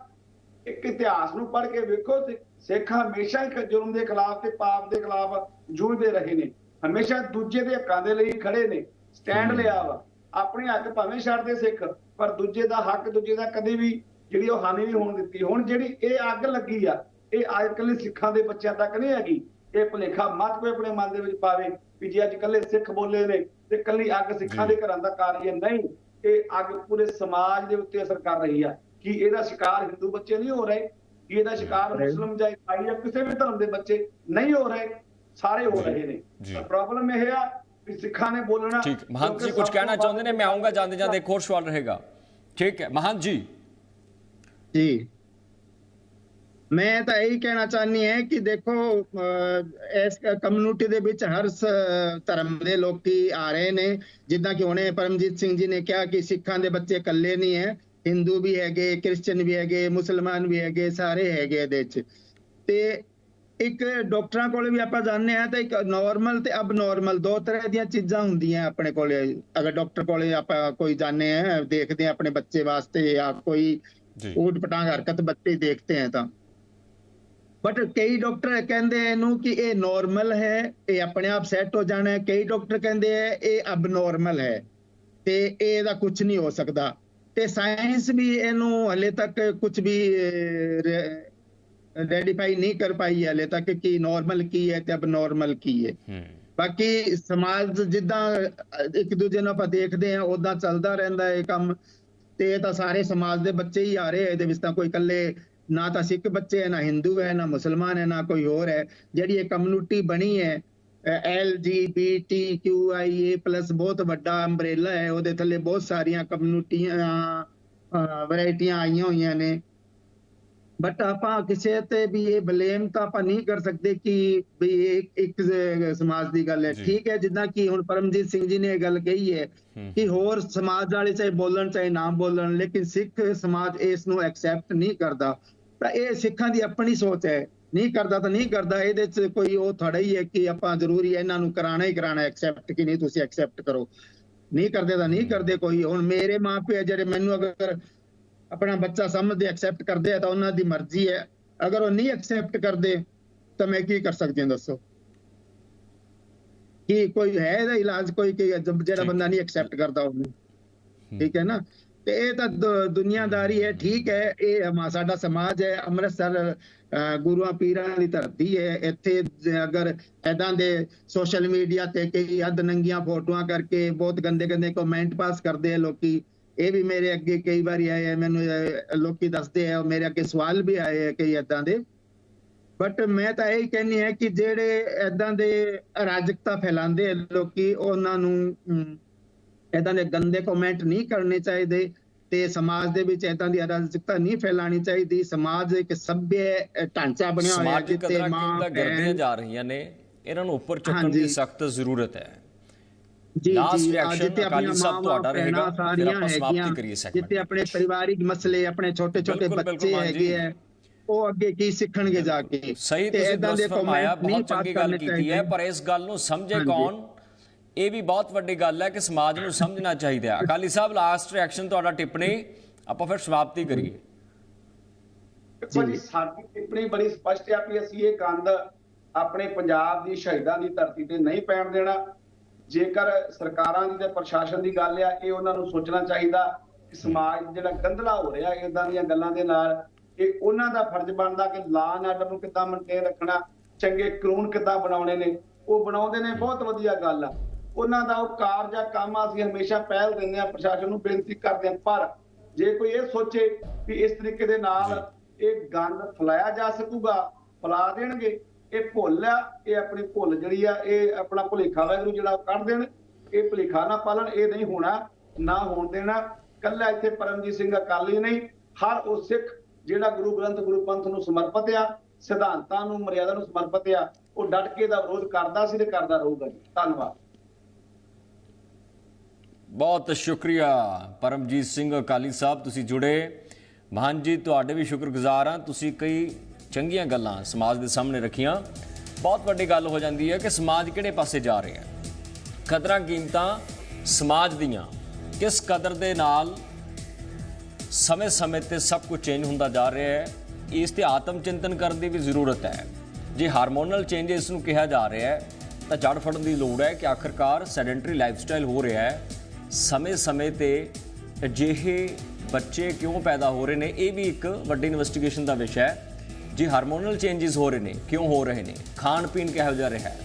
ਇੱਕ ਇਤਿਹਾਸ ਨੂੰ ਪੜ੍ਹ ਕੇ ਵੇਖੋ ਸਿੱਖ ਹਮੇਸ਼ਾ ਹੀ ਜੁਰਮ ਦੇ ਖਿਲਾਫ ਤੇ ਪਾਪ ਦੇ ਖਿਲਾਫ ਜੂਝਦੇ ਰਹੇ ਨੇ। ਹਮੇਸ਼ਾ ਦੂਜੇ ਦੇ ਹੱਕਾਂ ਦੇ ਲਈ ਖੜੇ ਨੇ ਸਟੈਂਡ ਲਿਆ ਵਾ। ਆਪਣੇ ਹੱਕ ਭਾਵੇਂ ਛੱਡਦੇ ਸਿੱਖ ਪਰ ਦੂਜੇ ਦਾ ਹੱਕ ਦੂਜੇ ਦਾ ਕਦੇ ਵੀ ਜਿਹੜੀ ਉਹ ਹਾਨੀ ਨਹੀਂ ਹੋਣ ਦਿੱਤੀ। ਹੁਣ ਜਿਹੜੀ ਇਹ ਅੱਗ ਲੱਗੀ ਆ ਇਹ ਅੱਜ ਕੱਲ੍ਹ ਸਿੱਖਾਂ ਦੇ ਬੱਚਿਆਂ ਤੱਕ ਨਹੀਂ ਹੈਗੀ। ਇਹ ਭੁਲੇਖਾ ਮਤ ਕੋਈ ਆਪਣੇ ਮਨ ਦੇ ਵਿੱਚ ਪਾਵੇ ਵੀ ਜੇ ਅੱਜ ਕੱਲੇ ਸਿੱਖ ਬੋਲੇ ਨੇ ਤੇ ਕੱਲੀ ਅੱਗ ਸਿੱਖਾਂ ਦੇ ਘਰਾਂ ਦਾ ਕਾਰਨ ਹੈ। ਨਹੀਂ ਇਹ ਅੱਗ ਪੂਰੇ ਸਮਾਜ ਦੇ ਉੱਤੇ ਅਸਰ ਕਰ ਰਹੀ ਆ। ਕਿ ਇਹਦਾ ਸ਼ਿਕਾਰ ਹਿੰਦੂ ਬੱਚੇ ਨਹੀਂ ਹੋ ਰਹੇ ਕਿ ਇਹਦਾ ਸ਼ਿਕਾਰ ਮੁਸਲਮ ਜਾਂ ਈਸਾਈ ਜਾਂ ਕਿਸੇ ਵੀ ਧਰਮ ਦੇ ਬੱਚੇ ਨਹੀਂ ਹੋ ਰਹੇ ਸਾਰੇ ਹੋ ਰਹੇ ਨੇ ਜੀ। ਪਰ ਪ੍ਰੋਬਲਮ ਇਹ ਆ ਕਿ ਸਿੱਖਾਂ ਨੇ ਬੋਲਣਾ ਠੀਕ ਮਹੰਤ ਜੀ ਕਿਉਂਕਿ ਕੁਝ ਸਭ ਕਹਿਣਾ ਤੋਂ ਚਾਹੁੰਦੇ ਨੇ ਮੈਂ ਆਉਂਗਾ ਜਾਂਦੇ ਜਾਂਦੇ ਵੱਧ- ਇੱਕ ਹੋਰ ਸਵਾਲ ਰਹੇਗਾ ਠੀਕ ਹੈ ਮਹੰਤ ਜੀ ਜੀ ਮੈਂ ਤਾਂ ਇਹੀ ਕਹਿਣਾ ਚਾਹਨੀ ਹੈ ਕਿ ਦੇਖੋ ਅਹ, ਇਸ ਕਮਿਊਨਿਟੀ ਦੇ ਵਿੱਚ ਹਰ ਸ- ਧਰਮ ਦੇ ਲੋਕੀ ਆ ਰਹੇ ਨੇ ਜਿੱਦਾਂ ਕਿ ਹੁਣੇ ਪਰਮਜੀਤ ਸਿੰਘ ਜੀ ਨੇ ਕਿਹਾ ਕਿ ਸਿੱਖਾਂ ਦੇ ਬੱਚੇ ਇਕੱਲੇ ਨਹੀਂ ਹੈ ਹਿੰਦੂ ਵੀ ਹੈਗੇ ਕ੍ਰਿਸਚੀਅਨ ਵੀ ਹੈਗੇ ਮੁਸਲਮਾਨ ਵੀ ਹੈਗੇ ਸਾਰੇ ਹੈਗੇ ਇਹਦੇ ਵਿੱਚ। ਤੇ ਇੱਕ ਡਾਕਟਰਾਂ ਕੋਲੇ ਵੀ ਆਪਾਂ ਜਾਣਦੇ ਆ ਤਾਂ ਇੱਕ ਨਾਰਮਲ ਤੇ ਅਬ ਨਾਰਮਲ ਦੋ ਤਰ੍ਹਾਂ ਦੀਆਂ ਚੀਜ਼ਾਂ ਹੁੰਦੀਆਂ ਆਪਣੇ ਕੋਲੇ। ਅਗਰ ਡਾਕਟਰ ਕੋਲੇ ਆਪਾਂ ਕੋਈ ਜਾਣਦੇ ਆ ਦੇਖਦੇ ਆ ਆਪਣੇ ਬੱਚੇ ਵਾਸਤੇ ਜਾਂ ਕੋਈ ਊਟ ਪਟਾਂਗ ਹਰਕਤ ਬੱਚੇ ਦੇਖते हैं ਤਾਂ। ਬਟ ਕਈ ਡਾਕਟਰ ਕਹਿੰਦੇ ਇਹਨੂੰ ਕਿ ਇਹ ਨਾਰਮਲ ਹੈ ਇਹ ਆਪਣੇ ਆਪ ਸੈੱਟ ਹੋ ਜਾਣਾ ਹੈ। ਕਈ ਡਾਕਟਰ ਕਹਿੰਦੇ ਹੈ ਇਹ ਅਬਨੋਰਮਲ ਹੈ। ਤੇ ਇਹਦਾ ਕੁਝ ਨਹੀਂ ਹੋ ਸਕਦਾ। ਤੇ ਸਾਇੰਸ ਵੀ ਇਹਨੂੰ ਹਲੇ ਤੱਕ ਕੁਝ ਵੀ ਰੈਡੀਫਾਈ ਨਹੀਂ ਕਰ ਪਾਈ ਹੈ ਹਲੇ ਤੱਕ ਕਿ ਨਾਰਮਲ ਕੀ ਹੈ ਤੇ ਅਬਨੋਰਮਲ ਕੀ ਹੈ। ਬਾਕੀ ਸਮਾਜ ਜਿੱਦਾਂ ਇੱਕ ਦੂਜੇ ਨੂੰ ਆਪਾਂ ਦੇਖਦੇ ਆ ਉਦਾਂ ਚੱਲਦਾ ਰਹਿੰਦਾ ਹੈ ਇਹ ਕੰਮ। ਤੇ ਇਹ ਤਾਂ ਸਾਰੇ ਸਮਾਜ ਦੇ ਬੱਚੇ ਹੀ ਆ ਰਹੇ ਆ ਇਹਦੇ ਵਿੱਚ ਤਾਂ ਕੋਈ ਇਕੱਲੇ ਨਾ ਤਾਂ ਸਿੱਖ ਬੱਚੇ ਹੈ ਨਾ ਹਿੰਦੂ ਹੈ ਨਾ ਮੁਸਲਮਾਨ ਹੈ ਨਾ ਕੋਈ ਹੋਰ ਹੈ। ਜਿਹੜੀ ਇਹ ਕਮਿਊਨਿਟੀ ਬਣੀ ਹੈ ਪਲੱਸ ਬਹੁਤ ਵੱਡਾ ਅੰਬ੍ਰੇਲਾ ਹੈ। ਉਹਦੇ ਥੱਲੇ ਬਹੁਤ ਸਾਰੀਆਂ ਕਮਿਊਨਿਟੀਆਂ ਵੈਰਾਈਟੀਆਂ ਆਈਆਂ ਹੋਈਆਂ ਨੇ। ਬਟ ਆਪਾਂ ਕਿਸੇ ਤੇ ਵੀ ਇਹ ਬਲੇਮ ਤਾਂ ਆਪਾਂ ਨਹੀਂ ਕਰ ਸਕਦੇ ਕਿ ਵੀ ਇਹ ਇੱਕ ਸਮਾਜ ਦੀ ਗੱਲ ਹੈ। ਠੀਕ ਹੈ ਜਿੱਦਾਂ ਕਿ ਹੁਣ ਪਰਮਜੀਤ ਸਿੰਘ ਜੀ ਨੇ ਇਹ ਗੱਲ ਕਹੀ ਹੂੰ। ਕਿ ਹੋਰ ਸਮਾਜ ਵਾਲੇ ਚਾਹੇ ਬੋਲਣ ਚਾਹੇ ਨਾ ਬੋਲਣ ਲੇਕਿਨ ਸਿੱਖ ਸਮਾਜ ਇਸ ਨੂੰ ਐਕਸੈਪਟ ਨਹੀਂ ਕਰਦਾ। ਤਾਂ ਇਹ ਸਿੱਖਾਂ ਦੀ ਆਪਣੀ ਸੋਚ ਹੈ। ਨਹੀਂ ਕਰਦਾ ਤਾਂ ਨਹੀਂ ਕਰਦਾ ਇਹਦੇ 'ਚ ਕੋਈ ਉਹ ਥੋੜਾ ਹੀ ਹੈ ਕਿ ਆਪਾਂ ਜ਼ਰੂਰੀ ਇਹਨਾਂ ਨੂੰ ਕਰਾਣਾ ਹੀ ਕਰਾਣਾ ਐਕਸੈਪਟ ਕਿ ਨਹੀਂ ਤੁਸੀਂ ਐਕਸੈਪਟ ਕਰੋ। ਨਹੀਂ ਕਰਦੇ ਤਾਂ ਨਹੀਂ ਕਰਦੇ ਕੋਈ। ਹੁਣ ਮੇਰੇ ਮਾਪੇ ਜਿਹੜੇ ਮੈਨੂੰ ਅਗਰ ਆਪਣਾ ਬੱਚਾ ਸਮਝਦੇ ਐਕਸੈਪਟ ਕਰਦੇ ਆ ਤਾਂ ਉਹਨਾਂ ਦੀ ਮਰਜ਼ੀ ਹੈ। ਅਗਰ ਉਹ ਨਹੀਂ ਐਕਸੈਪਟ ਕਰਦੇ ਤਾਂ ਮੈਂ ਕੀ ਕਰ ਸਕਦੀ ਹਾਂ ਦੱਸੋ? ਕੀ ਕੋਈ ਹੈ ਇਹਦਾ ਇਲਾਜ ਕੋਈ ਕਿ ਜਿਹੜਾ। ਬੰਦਾ ਨਹੀਂ ਐਕਸੈਪਟ ਕਰਦਾ ਉਹਨੂੰ? ਠੀਕ ਹੈ ਨਾ? ਤੇ ਇਹ ਤਾਂ ਦੁ- ਦੁਨੀਆਦਾਰੀ ਹੈ, ਠੀਕ ਹੈ, ਇਹ ਸਾਡਾ ਸਮਾਜ ਹੈ, ਅੰਮ੍ਰਿਤਸਰ ਗੁਰੂਆਂ ਪੀਰਾਂ ਦੀ ਧਰਤੀ ਹੈ, ਇੱਥੇ ਅਗਰ ਐਦਾਂ ਦੇ ਸੋਸ਼ਲ ਮੀਡੀਆ ਤੇ ਕਈ ਅੱਧ ਨੰਗੀਆਂ ਫੋਟੋਆਂ ਕਰਕੇ ਬਹੁਤ ਗੰਦੇ ਗੰਦੇ ਕਮੈਂਟ ਪਾਸ ਕਰਦੇ ਆ ਲੋਕੀ, ਇਹ ਵੀ ਮੇਰੇ ਅੱਗੇ ਕਈ ਵਾਰੀ ਆਏ ਆ, ਮੈਨੂੰ ਲੋਕੀ ਦੱਸਦੇ ਆ, ਮੇਰੇ ਅੱਗੇ ਸਵਾਲ ਵੀ ਆਏ ਆ ਕਈ ਐਦਾਂ ਦੇ। ਬਟ ਮੈਂ ਤਾਂ ਇਹ ਕਹਿੰਨੀ ਹੈ ਕਿ ਜਿਹੜੇ ਐਦਾਂ ਦੇ ਅਰਾਜਕਤਾ ਫੈਲਾਉਂਦੇ ਆ ਲੋਕੀ, ਉਹਨਾਂ ਨੂੰ ਏਦਾਂ ਦੇ ਗੰਦੇ ਕਮੈਂਟ ਨਹੀਂ ਕਰਨੇ ਚਾਹੀਦੇ ਤੇ ਸਮਾਜ ਦੇ ਵਿੱਚ ਏਦਾਂ ਦੀ ਅਰਾਜਕਤਾ ਨਹੀਂ ਫੈਲਾਣੀ ਚਾਹੀਦੀ। ਸਮਾਜ ਇੱਕ ਸਭ્ય ਢਾਂਚਾ ਬਣਿਆ ਹੋਇਆ ਸਮਾਜਿਕ ਜਿੱਥੇ ਮਾਂ ਗਰਦੀਆਂ ਜਾ ਰਹੀਆਂ ਨੇ ਇਹਨਾਂ ਨੂੰ ਉੱਪਰ ਚੁੱਕਣ ਦੀ। ਸਖਤ ਜ਼ਰੂਰਤ ਹੈ। ਜੀ ਜੀ ਆਪਣੀਆਂ ਸਾਹਿਬ ਮਾਵਾਂ ਤੁਹਾਡਾ ਰਹੇਗਾ, ਸਾਰੀਆਂ ਹੈਗੀਆਂ ਜਿੱਥੇ ਆਪਣੇ ਪਰਿਵਾਰਿਕ ਮਸਲੇ ਆਪਣੇ ਛੋਟੇ ਛੋਟੇ ਬੱਚੇ। ਹੈਗੇ ਆ ਉਹ ਅੱਗੇ ਕੀ ਸਿੱਖਣਗੇ ਜਾ ਕੇ? ਸਹੀ ਤੁਸੀਂ ਏਦਾਂ ਦੇ ਬਹੁਤ ਚੰਗੀ ਗੱਲ ਕੀਤੀ ਹੈ ਪਰ ਇਸ ਗੱਲ ਨੂੰ ਸਮਝੇ। ਕੌਣ? ਇਹ ਵੀ ਬਹੁਤ ਵੱਡੀ ਗੱਲ ਹੈ ਕਿ ਸਮਾਜ ਨੂੰ ਸਮਝਣਾ ਚਾਹੀਦਾ ਹੈ। ਅਕਾਲੀ ਸਾਹਿਬ ਲਾਸਟ ਰਿਐਕਸ਼ਨ ਤੁਹਾਡਾ ਟਿੱਪਣੀ ਆਪਾਂ ਫਿਰ ਸਮਾਪਤੀ ਕਰੀਏ। ਦੇਖੋ ਜੀ ਸਾਡੀ ਟਿੱਪਣੀ ਬੜੀ ਸਪਸ਼ਟ ਹੈ ਕਿ ਅਸੀਂ ਇਹ ਗੰਦ ਆਪਣੇ ਪੰਜਾਬ ਦੀ ਸ਼ਹੀਦਾਂ ਦੀ ਧਰਤੀ ਤੇ ਨਹੀਂ ਪੈਣ ਦੇਣਾ। ਜੇਕਰ ਸਰਕਾਰਾਂ ਦੀ ਤੇ ਪ੍ਰਸ਼ਾਸਨ ਦੀ ਗੱਲ ਆ ਇਹ ਉਹਨਾਂ ਨੂੰ ਸੋਚਣਾ ਚਾਹੀਦਾ ਕਿ ਸਮਾਜ ਜਿਹੜਾ ਗੰਦਲਾ ਹੋ ਰਿਹਾ ਇਦਾਂ ਦੀਆਂ ਗੱਲਾਂ ਦੇ ਨਾਲ ਇਹ ਉਹਨਾਂ ਦਾ ਫਰਜ਼ ਬਣਦਾ ਕਿ ਲਾ ਆਰਡਰ ਨੂੰ ਕਿੱਦਾਂ ਮੇਨਟੇਨ ਰੱਖਣਾ ਚੰਗੇ ਕਾਨੂੰਨ ਕਿੱਦਾਂ ਬਣਾਉਣੇ ਨੇ। ਉਹ ਬਣਾਉਂਦੇ ਨੇ ਬਹੁਤ ਵਧੀਆ ਗੱਲ ਆ। ਉਹਨਾਂ ਦਾ ਉਹ ਕਾਰਜ ਆ ਕੰਮ ਆ, ਅਸੀਂ ਹਮੇਸ਼ਾ ਪਹਿਲ ਦਿੰਦੇ ਆ ਪ੍ਰਸ਼ਾਸਨ ਨੂੰ ਬੇਨਤੀ ਕਰਦੇ ਆ ਪਰ ਜੇ ਕੋਈ ਇਹ ਸੋਚੇ ਕਿ ਇਸ ਤਰੀਕੇ ਦੇ ਨਾਲ ਇਹ ਗੰਦ ਫੈਲਾਇਆ ਜਾ ਸਕੂਗਾ ਫੈਲਾ ਦੇਣਗੇ ਇਹ ਭੁੱਲ ਆ ਇਹ ਆਪਣੀ ਭੁੱਲ ਜਿਹੜੀ ਆ ਇਹ ਆਪਣਾ ਭੁਲੇਖਾ ਵਾਹਿਗੁਰੂ ਜਿਹੜਾ ਉਹ ਕੱਢ ਦੇਣ ਇਹ ਭੁਲੇਖਾ ਨਾ ਪਾਲਣ ਇਹ ਨਹੀਂ ਹੋਣਾ ਨਾ ਹੋਣ ਦੇਣਾ। ਕੱਲਾ ਇੱਥੇ ਪਰਮਜੀਤ ਸਿੰਘ ਅਕਾਲੀ ਨਹੀਂ ਹਰ ਉਹ ਸਿੱਖ ਜਿਹੜਾ ਗੁਰੂ ਗ੍ਰੰਥ ਗੁਰੂ ਪੰਥ ਨੂੰ ਸਮਰਪਿਤ ਆ ਸਿਧਾਂਤਾਂ ਨੂੰ ਮਰਿਆਦਾ ਨੂੰ ਸਮਰਪਿਤ ਆ ਉਹ ਡਟ ਕੇ ਦਾ ਵਿਰੋਧ ਕਰਦਾ ਸੀ ਤੇ ਕਰਦਾ ਰਹੂਗਾ ਜੀ। ਧੰਨਵਾਦ। ਬਹੁਤ ਸ਼ੁਕਰੀਆ। ਪਰਮਜੀਤ ਸਿੰਘ, ਅਕਾਲੀ ਸਾਹਿਬ, ਤੁਸੀਂ ਜੁੜੇ। ਮਹਾਨ ਜੀ, ਤੁਹਾਡੇ ਵੀ ਸ਼ੁਕਰਗੁਜ਼ਾਰ ਹਾਂ। ਤੁਸੀਂ ਕਈ ਚੰਗੀਆਂ ਗੱਲਾਂ ਸਮਾਜ ਦੇ ਸਾਹਮਣੇ ਰੱਖੀਆਂ। ਬਹੁਤ ਵੱਡੀ ਗੱਲ ਹੋ ਜਾਂਦੀ ਹੈ ਕਿ ਸਮਾਜ ਕਿਹੜੇ ਪਾਸੇ ਜਾ ਰਿਹਾ ਹੈ? ਕਦਰਾਂ ਕੀਮਤਾਂ ਸਮਾਜ ਦੀਆਂ, ਕਿਸ ਕਦਰ ਦੇ ਨਾਲ ਸਮੇਂ-ਸਮੇਂ ਤੇ ਸਭ ਕੁਝ ਚੇਂਜ ਹੁੰਦਾ ਜਾ ਰਿਹਾ ਹੈ? ਇਸ ਤੇ ਆਤਮ ਚਿੰਤਨ ਕਰਨ ਦੀ ਵੀ ਜ਼ਰੂਰਤ ਹੈ। ਜੇ ਹਾਰਮੋਨਲ ਚੇਂਜਸ ਨੂੰ ਕਿਹਾ ਜਾ ਰਿਹਾ ਹੈ, ਤਾਂ ਜੜ ਫੜਨ ਦੀ ਲੋੜ ਹੈ ਕਿ ਆਖਰਕਾਰ ਸੈਡੈਂਟਰੀ ਲਾਈਫਸਟਾਈਲ ਹੋ ਰਿਹਾ ਹੈ। ਸਮੇਂ-ਸਮੇਂ ਤੇ ਅਜਿਹੇ ਬੱਚੇ ਕਿਉਂ ਪੈਦਾ ਹੋ ਰਹੇ ਨੇ, ਇਹ ਵੀ ਇੱਕ ਵੱਡੀ ਇਨਵੈਸਟੀਗੇਸ਼ਨ ਦਾ ਵਿਸ਼ਾ ਹੈ। ਜੇ ਹਾਰਮੋਨਲ ਚੇਂਜਸ ਹੋ ਰਹੇ ਨੇ, ਕਿਉਂ ਹੋ ਰਹੇ ਨੇ? ਖਾਣ ਪੀਣ ਕਿਹੋ ਜਿਹਾ ਰਿਹਾ ਹੈ?